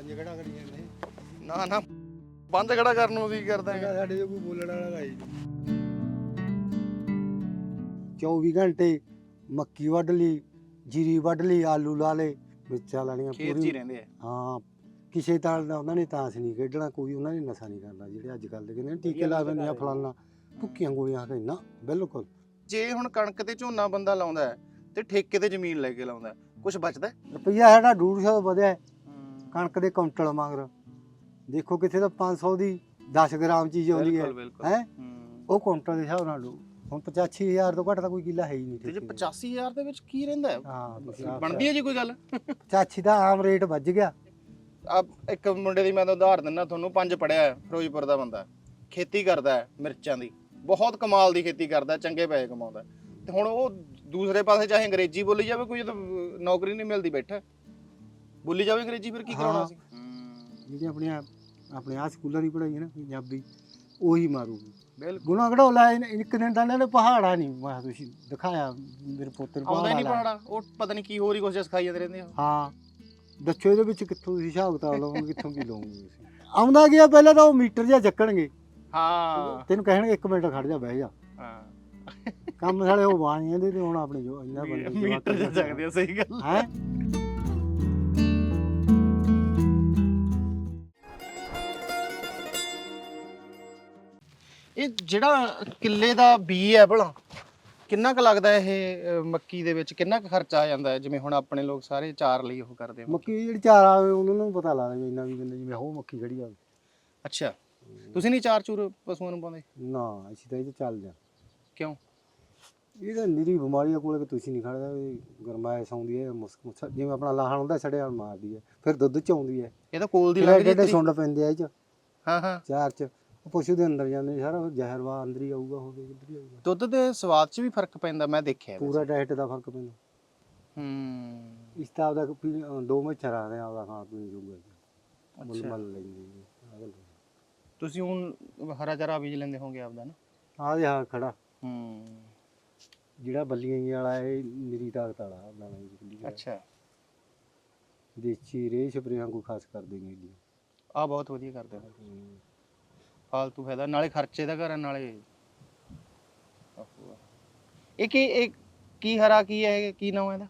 ਪੰਜ ਖੜਾ ਕਰੀ ਜਾਂਦੇ ਨਾ। ਨਾ ਬੰਦ ਖੜਾ ਕਰਨ ਨੂੰ ਕੀ ਕਰਦਾ ਹੈਗਾ? ਸਾਡੇ ਜੋ ਕੋਈ ਬੋਲਣ ਵਾਲਾ ਹੈ 24 ਘੰਟੇ ਮੱਕੀ ਵੱਢ ਲਈ ਜੀਰੀ ਵੱਢ ਲਈ ਆਲੂ ਲਾ ਲੇ ਮਿਰਚਾਂ ਲਾਣੀਆਂ ਖੇਤ 'ਚ ਹੀ ਰਹਿੰਦੇ ਆ। ਹਾਂ ਕਿਸੇ ਤਰ੍ਹਾਂ ਦਾ ਉਹਨਾਂ ਨੇ ਤਾਂਸ ਨਹੀਂ ਖੇਡਣਾ ਕੋਈ ਉਹਨਾਂ ਨੇ ਨਸ਼ਾ ਨਹੀਂ ਕਰਨਾ ਜਿਹੜੇ ਅੱਜ ਕੱਲ੍ਹ ਦੇ ਕਹਿੰਦੇ ਨੇ ਟੀਕੇ ਲਾ ਦਿੰਦੇ ਆ ਫਲਾਨਾ ਭੁੱਕੀਆਂ ਗੋਲੀਆਂ ਨਾ ਬਿਲਕੁਲ। ਜੇ ਹੁਣ ਕਣਕ ਤੇ ਝੋਨਾ ਬੰਦਾ ਲਾਉਂਦਾ ਹੈ ਤੇ ਠੇਕੇ ਤੇ ਜ਼ਮੀਨ ਲੈ ਕੇ ਲਾਉਂਦਾ ਕੁਝ ਬਚਦਾ? ਰੁਪਈਆ ਸਾਡਾ 150 ਵਧਿਆ। ਕਣਕ ਦੇ ਕੁਇੰਟਲ ਮੰਗਰ। ਦੇਖੋ ਕਿਥੇ ਤਾਂ 500 ਦੀ 10 ਗ੍ਰਾਮ ਚੀਜ਼ ਆਉਂਦੀ ਹੈ। ਹੈ। ਉਹ ਕੁਇੰਟਲ ਦੇ ਹਿਸਾਬ ਨਾਲ। ਹੁਣ 85000 ਤੋਂ ਘੱਟ ਤਾਂ ਕੋਈ ਕਿੱਲਾ ਹੈ ਹੀ ਨਹੀਂ ਤੇ ਜੇ ਠੇਕੇ 85000 ਦੇ ਵਿੱਚ ਕੀ ਰਹਿੰਦਾ ਹੈ? ਬਣਦੀ ਹੈ ਜੀ ਕੋਈ ਗੱਲ? 85 ਦਾ ਆਮ ਰੇਟ ਵੱਜ ਗਿਆ। ਆ ਇੱਕ ਮੁੰਡੇ ਦੀ ਮੈਂ ਤਾਂ ਉਦਾਹਰਨ ਦਿੰਦਾ ਤੁਹਾਨੂੰ ਪੰਜ ਪੜਿਆ ਹੈ ਫਿਰੋਜ਼ਪੁਰ ਦਾ ਬੰਦਾ। ਖੇਤੀ ਕਰਦਾ ਹੈ ਮਿਰਚਾਂ ਦੀ। ਬਹੁਤ ਕਮਾਲ ਦੀ ਖੇਤੀ ਕਰਦਾ ਚੰਗੇ ਪੈਸੇ ਕਮਾਉਂਦਾ। ਤੇ ਹੁਣ ਉਹ ਦੂਸਰੇ ਪਾਸੇ ਚਾਹੇ ਅੰਗਰੇਜ਼ੀ ਬੋਲੀ ਜਾਵੇ ਕੋਈ ਜਦੋਂ ਨੌਕਰੀ ਨਹੀਂ ਮਿਲਦੀ ਬੈਠਾ। ਬੋਲੀ ਜਾਵੇ ਅੰਗਰੇਜ਼ੀ ਫਿਰ ਕੀ ਕਰਾਉਣਾ। ਸੀ ਜਿਹੜੀ ਆਪਣੀਆਂ ਆਪਣੇ ਆ ਸਕੂਲਾਂ ਦੀ ਪੜ੍ਹਾਈ ਹੈ ਨਾ ਪੰਜਾਬੀ ਉਹੀ ਮਾਰੂਗੀ। ਬਿਲਕੁਲ। ਗੁਣਾ ਘੜੋਲਾ ਇੱਕ ਦਿਨ ਤਾਂ ਇਹਨਾਂ ਨੇ ਪਹਾੜਾ ਨਹੀਂ ਮੈਂ ਤੁਸੀਂ ਦਿਖਾਇਆ ਮੇਰੇ ਪੁੱਤਰ ਆਉਂਦਾ ਹੀ ਨਹੀਂ। ਪੜਾੜਾ ਉਹ ਪਤਾ ਨਹੀਂ ਕੀ ਹੋਰ ਹੀ ਕੁਝ ਸਿਖਾਈ ਜਾਂਦੇ ਰਹਿੰਦੇ ਆ। ਹਾਂ। ਦੱਸੋ ਇਹਦੇ ਵਿੱਚ ਕਿੱਥੋਂ ਤੁਸੀਂ ਹਿਸਾਬ ਕਿਤਾਬ ਲਓਗੇ ਕਿੱਥੋਂ ਕੀ ਤੁਸੀਂ? ਆਉਂਦਾ ਗਿਆ ਪਹਿਲਾਂ ਤਾਂ ਉਹ ਮੀਟਰ ਜਿਹਾ ਚੱਕਣਗੇ। ਹਾਂ। ਤੈਨੂੰ ਕਹਿਣਗੇ 1 ਮਿੰਟ ਖੜ ਜਾ ਬਹਿ ਜਾ। ਹਾਂ। ਕੰਮ ਸਾਲੇ ਉਹ ਬਾਣੀਆਂ ਦੇ ਤੇ ਹੁਣ ਆਪਣੇ ਜੋ ਇੰਨਾ ਬੰਦੇ ਮੀਟਰ ਜਾ ਸਕਦੇ ਆ ਸਹੀ ਗੱਲ। ਹੈ? ਇਹ ਜਿਹੜਾ ਕਿੱਲੇ ਦਾ ਬੀ ਹੈ ਭਲਾ ਕਿੰਨਾ ਕੁ ਲੱਗਦਾ ਇਹ ਮੱਕੀ ਦੇ ਵਿੱਚ? ਕਿੰਨਾ ਕੁ ਖਰਚਾ ਆ ਜਾਂਦਾ ਹੈ? ਜਿਵੇਂ ਹੁਣ ਆਪਣੇ ਲੋਕ ਸਾਰੇ ਚਾਰ ਲਈ ਉਹ ਕਰਦੇ ਆ। ਮੱਕੀ ਦੀ ਜਿਹੜੀ ਚਾਰ ਆਵੇ ਉਹਨਾਂ ਨੂੰ ਪਤਾ ਲੱਗਦਾ ਵੀ ਇੰਨਾ ਵੀ ਕਹਿੰਦੇ ਜਿਵੇਂ ਉਹ ਮੱਕੀ ਖੜੀ ਆਵੇ ਅੱਛਾ। ਤੁਸੀਂ ਨਹੀਂ ਚਾਰ ਚੂਰ ਪਸ਼ੂਆਂ ਨੂੰ ਪਾਉਂਦੇ? ਨਾ ਅਸੀਂ ਤਾਂ ਇਹ 'ਚ ਚੱਲ ਜਾ। ਕਿਉਂ? ਇਹ ਤਾਂ ਨਿਰੀ ਬਿਮਾਰੀ ਕੋਲੇ ਕਿ ਤੁਸੀਂ ਨਹੀਂ ਖੜਦਾ ਵੀ ਗਰਮਾਇਸ਼ ਆਉਂਦੀ ਹੈ ਮੁਸਕ ਮੁਸਕ ਜਿਵੇਂ ਆਪਣਾ ਲਾਹਣ ਹੁੰਦਾ ਛੜਿਆ ਮਾਰਦੀ ਹੈ ਫਿਰ ਦੁੱਧ ਚ ਆਉਂਦੀ ਹੈ। ਇਹ ਤਾਂ ਕੋਲ ਦੀ ਜਿਹੜੇ ਹੈ ਸੁੰਡ ਪੈਂਦੇ ਆ ਇਹ ਚ। ਹਾਂ ਹਾਂ। ਚਾਰ ਚ। ਪਸ਼ੂ ਦੇ ਅੰਦਰ ਜਾਂਦੇ ਨੇ, ਸਾਰਾ ਜ਼ਹਿਰਵਾ ਅੰਦਰ ਹੀ ਆਊਗਾ ਹੋਵੇ ਕਿੱਧਰ ਹੀ ਆਊਗਾ? ਦੁੱਧ ਦੇ ਸਵਾਦ 'ਚ ਵੀ ਫ਼ਰਕ ਪੈਂਦਾ ਮੈਂ ਦੇਖਿਆ ਵੈਸੇ। ਪੂਰਾ ਡਾਈਟ ਦਾ ਫ਼ਰਕ ਪੈਂਦਾ। ਹੂੰ। ਇਸ ਤਾਂ ਆਪਦਾ ਪੀ- ਅਹ ਦੋ ਮੱਛਰ ਆ ਰਹੇ ਆ ਆਪਦਾ ਖਾਣ ਪੀਣ ਜੂਗਾ ਮੁੱਲ ਅੱਛਾ। ਮੱਲ ਲੈਂਦੇ ਜੀ। ਤੁਸੀਂ ਹੁਣ ਹਰਾ ਚਾਰਾ ਬੀਜ ਲੈਂਦੇ ਹੋਗੇ ਆਪਦਾ ਨਾ? ਆਹ ਦੇ ਹਾਂ ਖੜਾ। ਹੂੰ। ਜਿਹੜਾ ਬੱਲੀਆਂ ਜੀ ਵਾਲਾ ਇਹ ਨਿਰੀ ਤਾਕਤ ਵਾਲਾ ਆਪਣਾ ਨਹੀਂ ਨਿਕਲੀ ਅੱਛਾ। ਦੇਸੀ ਰੇ ਸਪਰੇਆਂ ਕੋਈ ਖਾਸ ਕਰ ਦੇਂਗੇ ਜੀ ਆ ਬਹੁਤ ਵਧੀਆ ਕਰਦੇ ਹੋ। ਫਾਲਤੂ ਫਾਇਦਾ ਨਾਲੇ ਖਰਚੇ ਦਾ ਘਰ ਆ, ਨਾਲੇ ਆਹੋ। ਇਹ ਕੀ ਇਹ ਕੀ ਹਰਾ ਕੀ ਹੈ ਇਹ? ਕੀ ਨਾਮ ਹੈ ਇਹਦਾ?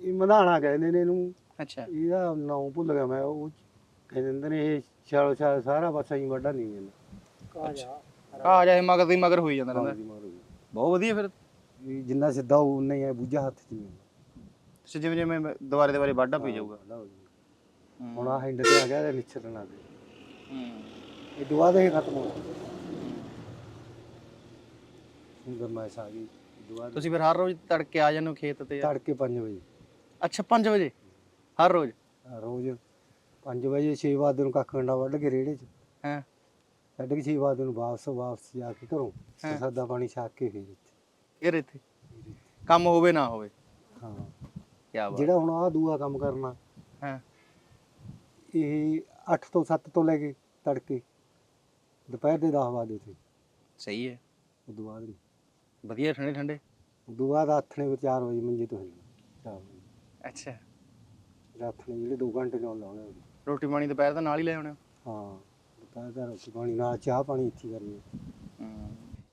ਇਹ ਮਧਾਣਾ ਕਹਿੰਦੇ ਨੇ ਇਹਨੂੰ। ਅੱਛਾ। ਇਹਦਾ ਨਾਮ ਭੁੱਲ ਗਿਆ ਮੈਂ ਉਹ ਕਹਿੰਦੇ ਹੁੰਦੇ ਨੇ ਇਹ ਛਾਲ ਛਾਲ ਸਾਰਾ ਬਸ ਐਂ ਵੱਡਾ ਨਹੀਂ ਜਾਂਦਾ। ਆ ਜਾ ਇਹ ਮਗਰ ਦੀ ਮਗਰ ਹੋਈ ਜਾਂਦਾ ਰਹਿੰਦਾ। ਬਹੁਤ ਵਧੀਆ ਫਿਰ। ਜਿੰਨਾ ਸਿੱਧਾ ਉਹ ਉਨਾ ਹੀ ਹੈ ਬੂਝਾ ਹੱਥ ਚ ਨਹੀਂ। ਹੁੰਦਾ। ਤੇ ਜਿਵੇਂ ਜਿਵੇਂ ਦੁਬਾਰੇ ਦੁਬਾਰੇ ਵਾਢਾ ਪਈ ਜਾਊਗਾ। ਵੱਡਾ ਹੋ ਜਾਊਗਾ। ਹੁਣ ਆ ਹੈਂਡ ਤੇ ਆ ਗਿਆ ਤੇ ਨਿਛੜਨ ਲੱਗ ਗਿਆ ਹੂੰ। ਇਹ ਦੁਆ ਦੇ ਖਤਮ ਹੋ ਗਿਆ ਸੁੰਦਰ ਮਾਇਸ ਆ ਗਈ ਦੁਆ ਤੁਸੀਂ ਫਿਰ ਹਰ ਰੋਜ਼ ਤੜਕੇ ਆ ਜਾਂਦੇ ਹੋ ਖੇਤ ਤੇ? ਤੜਕੇ 5 ਵਜੇ। ਅੱਛਾ 5 ਵਜੇ? ਹਰ ਰੋਜ਼? ਆਹ ਰੋਜ਼ 5 ਵਜੇ 6 ਵਜੇ ਨੂੰ ਕੱਖ ਕੰਡਾ ਵੱਢ ਕੇ ਰੇੜੇ 'ਚ। ਹਾਂ? ਸਾਢੇ 6 ਵਜੇ ਨੂੰ ਵਾਪਸ ਵਾਪਸ ਜਾ ਕੇ ਘਰੋਂ ਹਾਂ। ਸਾਦਾ ਪਾਣੀ ਛਾਕ ਕੇ ਫਿਰ ਇੱਥੇ। ਇਹ ਇੱਥੇ? ਕੰਮ ਹੋਵੇ ਨਾ ਹੋਵੇ। ਹਾਂ। ਕੀ ਬਾਤ। ਜਿਹੜਾ ਹੁਣ ਆ ਦੂਆ ਕੰਮ ਕਰਨਾ ਹਾਂ? ਇਹ 8 ਤੋਂ 7 ਤੋਂ ਲੈ ਕੇ ਤੜਕੇ। ਦੁਪਹਿਰ ਦੇ 10 ਵਜੇ ਤੇ ਸਹੀ ਹੈ। ਉਦੋਂ ਬਾਅਦ ਨਹੀਂ। ਵਧੀਆ ਠੰਡੇ ਠੰਡੇ? ਉਦੋਂ ਬਾਅਦ ਆਥਣੇ ਵਿੱਚ 4 ਵਜੇ ਮੰਜੇ ਤੋਂ ਹਿੱਲਣਾ 4 ਵਜੇ। ਅੱਛਾ। ਆਥਣੇ ਜਿਹੜੇ 2 ਘੰਟੇ ਨਾਲ ਲਾਉਣੇ ਉਹਦੇ। ਰੋਟੀ ਪਾਣੀ ਦੁਪਹਿਰ ਦਾ ਨਾਲ ਹੀ ਲੈ ਆਉਣੇ ਹੋ? ਦੁਪਹਿਰ ਦਾ ਰੋਟੀ ਪਾਣੀ ਨਾਲ ਚਾਹ ਪਾਣੀ ਇੱਥੇ ਹੀ ਕਰਨੀ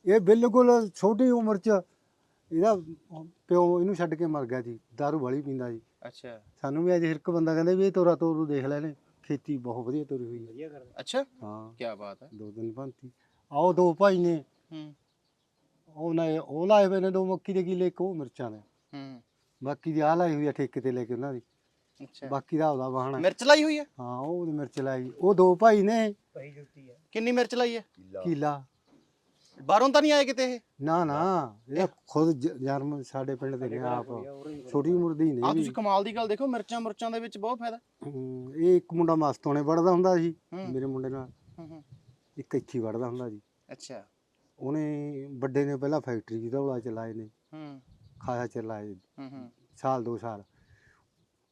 ਇਹ ਬਿਲਕੁਲ ਛੋਟੀ ਉਮਰ 'ਚ ਇਹਦਾ ਪਿਓ ਇਹਨੂੰ ਛੱਡ ਕੇ ਮਰ ਗਿਆ ਜੀ। ਦਾਰੂ ਵਾਲੀ ਪੀਂਦਾ ਜੀ। ਅੱਛਾ। ਸਾਨੂੰ ਵੀ ਅੱਜ ਹਰ ਇੱਕ ਬੰਦਾ ਕਹਿੰਦਾ ਵੀ ਇਹ ਤੋਰਾ ਤੋਰੂ ਦੇਖ ਲੈ ਨੇ ਖੇਤੀ ਬਹੁਤ ਵਧੀਆ ਤੋਰੀ ਹੋਈ ਹੈ ਵਧੀਆ ਕਰਦਾ। ਅੱਛਾ? ਹਾਂ। ਕੀ ਬਾਤ ਹੈ। ਦੋ ਦਿਨ ਭੰਤੀ। ਆਓ ਦੋ ਭਾਈ ਨੇ। ਹੂੰ। ਉਹ ਨਾ ਉਹ ਲਾਏ ਹੋਏ ਨੇ ਦੋ ਮੱਕੀ ਦੇ ਕਿੱਲੇ ਉਹ ਮਿਰਚਾਂ ਦੇ। ਹੂੰ। ਬਾਕੀ ਦੀ ਆਹ ਲਾਈ ਹੋਈ ਆ ਠੇਕੇ ਤੇ ਲੈ ਕੇ ਉਹਨਾਂ ਦੀ। ਅੱਛਾ। ਬਾਕੀ ਦਾ ਉਹਦਾ ਵਾਹਣਾ ਮਿਰਚ ਲਾਈ ਹੋਈ ਹੈ ਹਾਂ ਉਹ ਉਹਦੀ ਮਿਰਚ ਲਾਈ। ਉਹ ਦੋ ਭਾਈ ਨੇ। ਕਿੰਨੀ ਮਿਰਚ ਲਾਈ ਹੈ ਕਿੱਲਾ। ਬਾਹਰੋਂ ਤਾਂ ਨਹੀਂ ਆਏ ਕਿਤੇ ਇਹ? ਨਾ ਨਾ ਇਹ ਖੁਦ ਜ- ਜਨਮ ਸਾਡੇ ਪਿੰਡ ਦੇ ਨੇ ਆਪ। ਛੋਟੀ ਉਮਰ ਦੀ ਆ ਤੁਸੀਂ ਕਮਾਲ ਦੀ ਗੱਲ ਦੇਖੋ ਮਿਰਚਾਂ ਮੁਰਚਾਂ ਦੇ ਵਿੱਚ ਬਹੁਤ ਫਾਇਦਾ। ਹਮ, ਇਹ ਇੱਕ ਮੁੰਡਾ ਮਸਤੋਂ ਨੇ ਵੜਦਾ ਹੁੰਦਾ ਸੀ ਹੂੰ। ਮੇਰੇ ਮੁੰਡੇ ਨਾਲ। ਹੂੰ ਹੂੰ। ਇੱਕ ਇੱਥੇ ਵੜਦਾ ਹੁੰਦਾ ਸੀ। ਅੱਛਾ। ਉਹਨੇ ਵੱਡੇ ਨੇ ਪਹਿਲਾਂ ਫੈਕਟਰੀ ਦੀ ਦੌਲਾ ਚਲਾਏ ਨੇ। ਹੂੰ। ਖਾਇਆ ਚਲਾਏ ਹੂੰ ਹੂੰ। ਸਾਲ ਦੋ ਸਾਲ।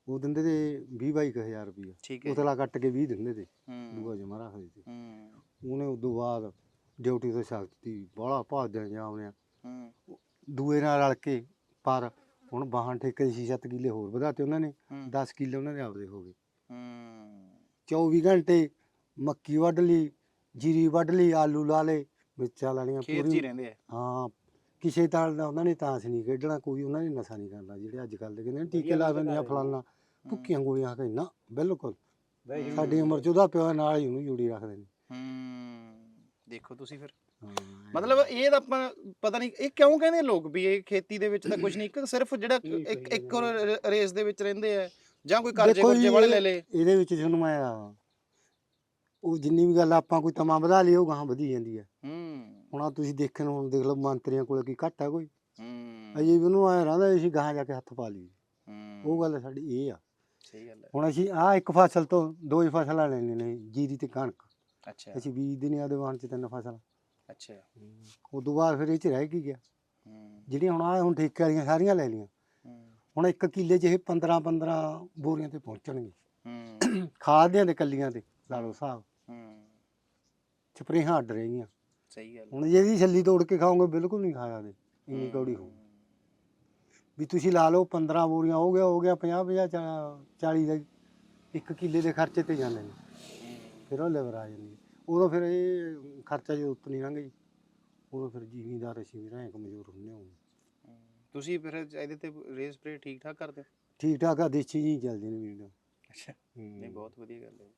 ਉਹ ਦਿੰਦੇ ਤੇ 20 22 ਹਜ਼ਾਰ ਰੁਪਈਆ। ਠੀਕ ਹੈ ਉਤਲਾ ਕੱਟ ਕੇ 20 ਦਿੰਦੇ ਤੇ। ਹੂੰ। ਦੂਆ ਜਮਾ ਰੱਖਦੇ ਤੇ ਹੂੰ। ਉਹਨੇ ਉਦੋਂ ਬਾਅਦ ਡਿਊਟੀ ਤੋਂ ਸ਼ਕਤੀ ਬਾਹਲਾ ਭਾਜਿਆ ਜਾਵਣਿਆ ਹੂੰ। ਦੂਏ ਨਾਲ ਰਲ ਕੇ ਪਰ ਹੁਣ ਬਾਹਾਂ ਠੇਕੇ ਦੀ 6-7 ਕਿੱਲੇ ਹੋਰ ਵਧਾਤੇ ਉਹਨਾਂ ਨੇ ਹੂੰ। 10 ਕਿੱਲੇ ਉਹਨਾਂ ਦੇ ਆਪਦੇ ਹੋ ਗਏ। ਹੂੰ। 24 ਘੰਟੇ ਮੱਕੀ ਵੱਢ ਲਈ ਜੀਰੀ ਵੱਢ ਲਈ ਆਲੂ ਲਾ ਲਏ ਮਿਰਚਾਂ ਲਾਣੀਆਂ ਖੇਤ 'ਚ ਹੀ ਰਹਿੰਦੇ ਆ। ਹਾਂ ਕਿਸੇ ਤਰ੍ਹਾਂ ਦਾ ਉਹਨਾਂ ਨੇ ਤਾਂਸ ਨਹੀਂ ਖੇਡਣਾ ਕੋਈ ਉਹਨਾਂ ਨੇ ਨਸ਼ਾ ਨਹੀਂ ਕਰਨਾ ਜਿਹੜੇ ਅੱਜ ਕੱਲ੍ਹ ਦੇ ਕਹਿੰਦੇ ਟੀਕੇ ਲਾ ਦਿੰਦੇ ਆ ਫਲਾਨਾ ਭੁੱਕੀਆਂ ਗੋਲੀਆਂ ਖਾ ਕੇ ਨਾ ਬਿਲਕੁਲ। ਸਾਡੀ ਉਮਰ ਚ ਉਹਦਾ ਪਿਓ ਨਾਲ ਹੀ ਉਹਨੂੰ ਜੁੜੀ ਰੱਖਦੇ ਨੇ ਹੂੰ। ਦੇਖੋ ਤੁਸੀਂ ਫਿਰ। ਮਤਲਬ ਇਹ ਤਾਂ ਆਪਾਂ ਪਤਾ ਨਹੀਂ ਇਹ ਕਿਉਂ ਕਹਿੰਦੇ ਲੋਕ ਵੀ ਇਹ ਖੇਤੀ ਦੇ ਵਿੱਚ ਤਾਂ ਕੁਝ ਨਹੀਂ ਇੱਕ ਸਿਰਫ ਜਿਹੜਾ ਇੱਕ ਇੱਕ ਹੋਰ ਰੇਸ ਦੇ ਵਿੱਚ ਰਹਿੰਦੇ ਆ ਜਾਂ ਕੋਈ ਕਰਜ਼ੇ ਕੁਰਜ਼ੇ ਵਾਲੇ ਲੈ ਲੇ। ਇਹਦੇ ਵਿੱਚ ਤੁਹਾਨੂੰ ਮੈਂ ਆ, ਉਹ ਜਿੰਨੀ ਵੀ ਗੱਲ ਆਪਾਂ ਕੋਈ ਤਮਾ ਵਧਾ ਲਈ ਉਹ ਗਾਂ ਵਧੀ ਜਾਂਦੀ ਹੈ ਹੂੰ। ਹੁਣ ਆਹ ਤੁਸੀਂ ਦੇਖਣ ਹੁਣ ਦੇਖ ਲਓ ਮੰਤਰੀਆਂ ਕੋਲ ਕੀ ਘੱਟ ਹੈ ਕੋਈ। ਹੂੰ। ਅਜੇ ਵੀ ਉਹਨੂੰ ਐ ਰਹਿੰਦਾ ਅਸੀਂ ਗਾਂ ਜਾ ਕੇ ਹੱਥ ਪਾ ਲਈ ਹੂੰ, ਉਹ ਗੱਲ ਸਾਡੀ ਇਹ ਆ। ਸਹੀ ਗੱਲ ਹੈ। ਹੁਣ ਅਸੀਂ ਆਹ ਇੱਕ ਫਸਲ ਤੋਂ ਦੋ ਹੀ ਫਸਲਾਂ ਲੈਣੀਆਂ ਨੇ ਜੀਰੀ ਤੇ ਕਣਕ। ਅੱਛਾ। ਅਸੀਂ ਬੀਜਦੇ ਨਹੀਂ ਆਦੇ ਵਾਹਣ ਚ ਤਿੰਨ ਫਸਲਾਂ। ਅੱਛਾ। ਉਸ ਤੋਂ ਬਾਅਦ ਫਿਰ ਇਹ ਚ ਰਹਿ ਕੀ ਗਿਆ? ਜਿਹੜੀਆਂ ਹੁਣ ਆ ਹੁਣ ਠੇਕੇ ਵਾਲੀਆਂ ਸਾਰੀਆਂ ਲੈ ਲਈਆਂ। ਹੁਣ ਇੱਕ ਕਿੱਲੇ 'ਚ ਇਹ 15 15 ਬੋਰੀਆਂ ਤੇ ਪਹੁੰਚਣਗੇ। ਖਾਦ ਤੇ ਕੱਲੀਆਂ ਤੇ ਲਾ ਲਓ ਹਿਸਾਬ। ਸਪਰੇਹਾਂ ਅੱਡ ਰਹੀਆਂ। ਸਹੀ ਗੱਲ ਹੁਣ ਜੇ ਇਹਦੀ ਛੱਲੀ ਤੋੜ ਕੇ ਖਾਓਗੇ ਬਿਲਕੁਲ ਨਹੀਂ ਖਾਇਆ ਦੇ। ਇੰਨੀ ਕੌੜੀ ਹੋ ਵੀ ਤੁਸੀਂ ਲਾ ਲਓ 15 ਬੋਰੀਆਂ ਹੋ ਗਿਆ ਹੋ ਗਿਆ 50 50 40 ਦਾ ਇੱਕ ਕਿੱਲੇ ਦੇ ਖਰਚੇ ਤੇ ਜਾਂਦੇ ਨੇ। ਫਿਰ ਉਹ ਲੈਵਰ ਆ ਜਾਂਦੀ। ਉਦੋਂ ਫਿਰ ਇਹ ਖਰਚਾ ਜਦੋਂ ਉੱਤ ਨਹੀਂ ਲੰਘ ਜੀ। ਉਦੋਂ ਫਿਰ ਜ਼ਿਮੀਂਦਾਰ ਅਸੀਂ ਵੀ ਰਹੇ ਕਮਜ਼ੋਰ ਹੁੰਦੇ ਹਾਂ। ਤੁਸੀਂ ਫਿਰ ਇਹਦੇ ਤੇ ਰੇਸ ਸਪਰੇ ਠੀਕ ਠਾਕ ਕਰਦੇ? ਹੋ ਠੀਕ ਠਾਕ ਆ ਦੇਸੀ ਜੀ ਚੱਲਦੇ ਨੇ ਵੀਡੀਓ ਅੱਛਾ। ਨਹੀਂ ਬਹੁਤ ਵਧੀਆ ਗੱਲ ਹੈ।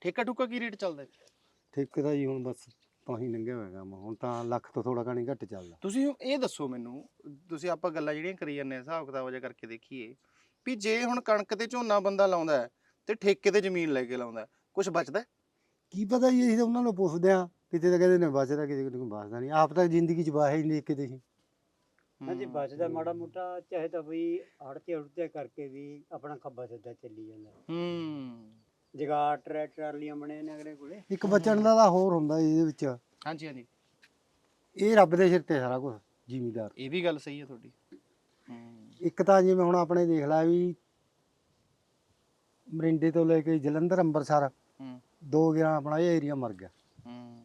ਠੇਕਾ ਠੁਕਾ ਕੀ ਰੇਟ ਚੱਲਦਾ? ਠੇਕੇ ਦਾ ਜੀ ਹੁਣ ਬਸ ਤਾਂ ਹੀ ਲੰਘਿਆ ਹੋਇਆ ਕੰਮ। ਹੁਣ ਤਾਂ ਲੱਖ ਤੋਂ ਥੋੜਾ ਘਣੀ ਘੱਟ ਚੱਲਦਾ। ਤੁਸੀਂ ਇਹ ਦੱਸੋ ਮੈਨੂੰ ਤੁਸੀਂ ਆਪਾਂ ਗੱਲਾਂ ਜਿਹੜੀਆਂ ਕਰੀ ਜਾਂਦੇ ਆ ਹਿਸਾਬ ਕਿਤਾਬ ਜਿਹਾ ਕਰਕੇ ਦੇਖੀਏ ਵੀ ਜੇ ਹੁਣ ਕਣਕ ਤੇ ਝੋਨਾ ਬੰਦਾ ਲਾਉਂਦਾ ਹੈ, ਤੇ ਠੇਕੇ ਤੇ ਜ਼ਮੀਨ ਲੈ ਕੇ ਲਾਉਂਦਾ ਕੁਝ ਬਚਦਾ? ਕੀ ਪਤਾ ਜੀ ਅਸੀਂ ਤਾਂ ਉਹਨਾਂ ਨੂੰ ਪੁੱਛਦੇ ਆ ਕਿਤੇ ਤਾਂ ਕਹਿੰਦੇ ਨੇ ਬਚਦਾ ਕਿਤੇ ਨੂੰ ਬਚਦਾ ਨਹੀਂ। ਆਪ ਤਾਂ ਜ਼ਿੰਦਗੀ 'ਚ ਵਾਹੇ ਹੀ ਨਹੀਂ ਕਿਤੇ ਸੀ ਹਾਂਜੀ। ਬਚਦਾ ਮਾੜਾ ਮੋਟਾ ਚਾਹੇ ਤਾਂ ਵੀ ਹੜਤੇ ਹੜਤੇ ਕਰਕੇ ਵੀ ਆਪਣਾ ਖੱਬਾ ਸਿੱਧਾ ਚੱਲੀ ਜਾਂਦਾ। ਹੂੰ। ਜਗਾੜ ਟਰੈ ਟਰਾਲੀਆਂ ਬਣੇ ਨੇ ਅਗਲੇ ਕੋਲੇ। ਇੱਕ ਬਚਣ ਦਾ ਤਾਂ ਹੋਰ ਹੁੰਦਾ ਜੀ ਇਹਦੇ ਵਿੱਚ। ਹਾਂਜੀ ਹਾਂਜੀ। ਇਹ ਰੱਬ ਦੇ ਸਿਰ ਤੇ ਸਾਰਾ ਕੁਝ ਜ਼ਿਮੀਦਾਰ। ਇਹ ਵੀ ਗੱਲ ਸਹੀ ਹੈ ਤੁਹਾਡੀ। ਹੂੰ। ਇੱਕ ਤਾਂ ਜਿਵੇਂ ਹੁਣ ਆਪਣੇ ਦੇਖ ਲਾ ਵੀ ਮਰਿੰਡੇ ਤੋਂ ਲੈ ਕੇ ਜਲੰਧਰ ਅੰਮ੍ਰਿਤਸਰ। ਹੂੰ। ਦੋ ਗਿਆ ਆਪਣਾ ਇਹ ਏਰੀਆ ਮਰ ਗਿਆ। ਹੂੰ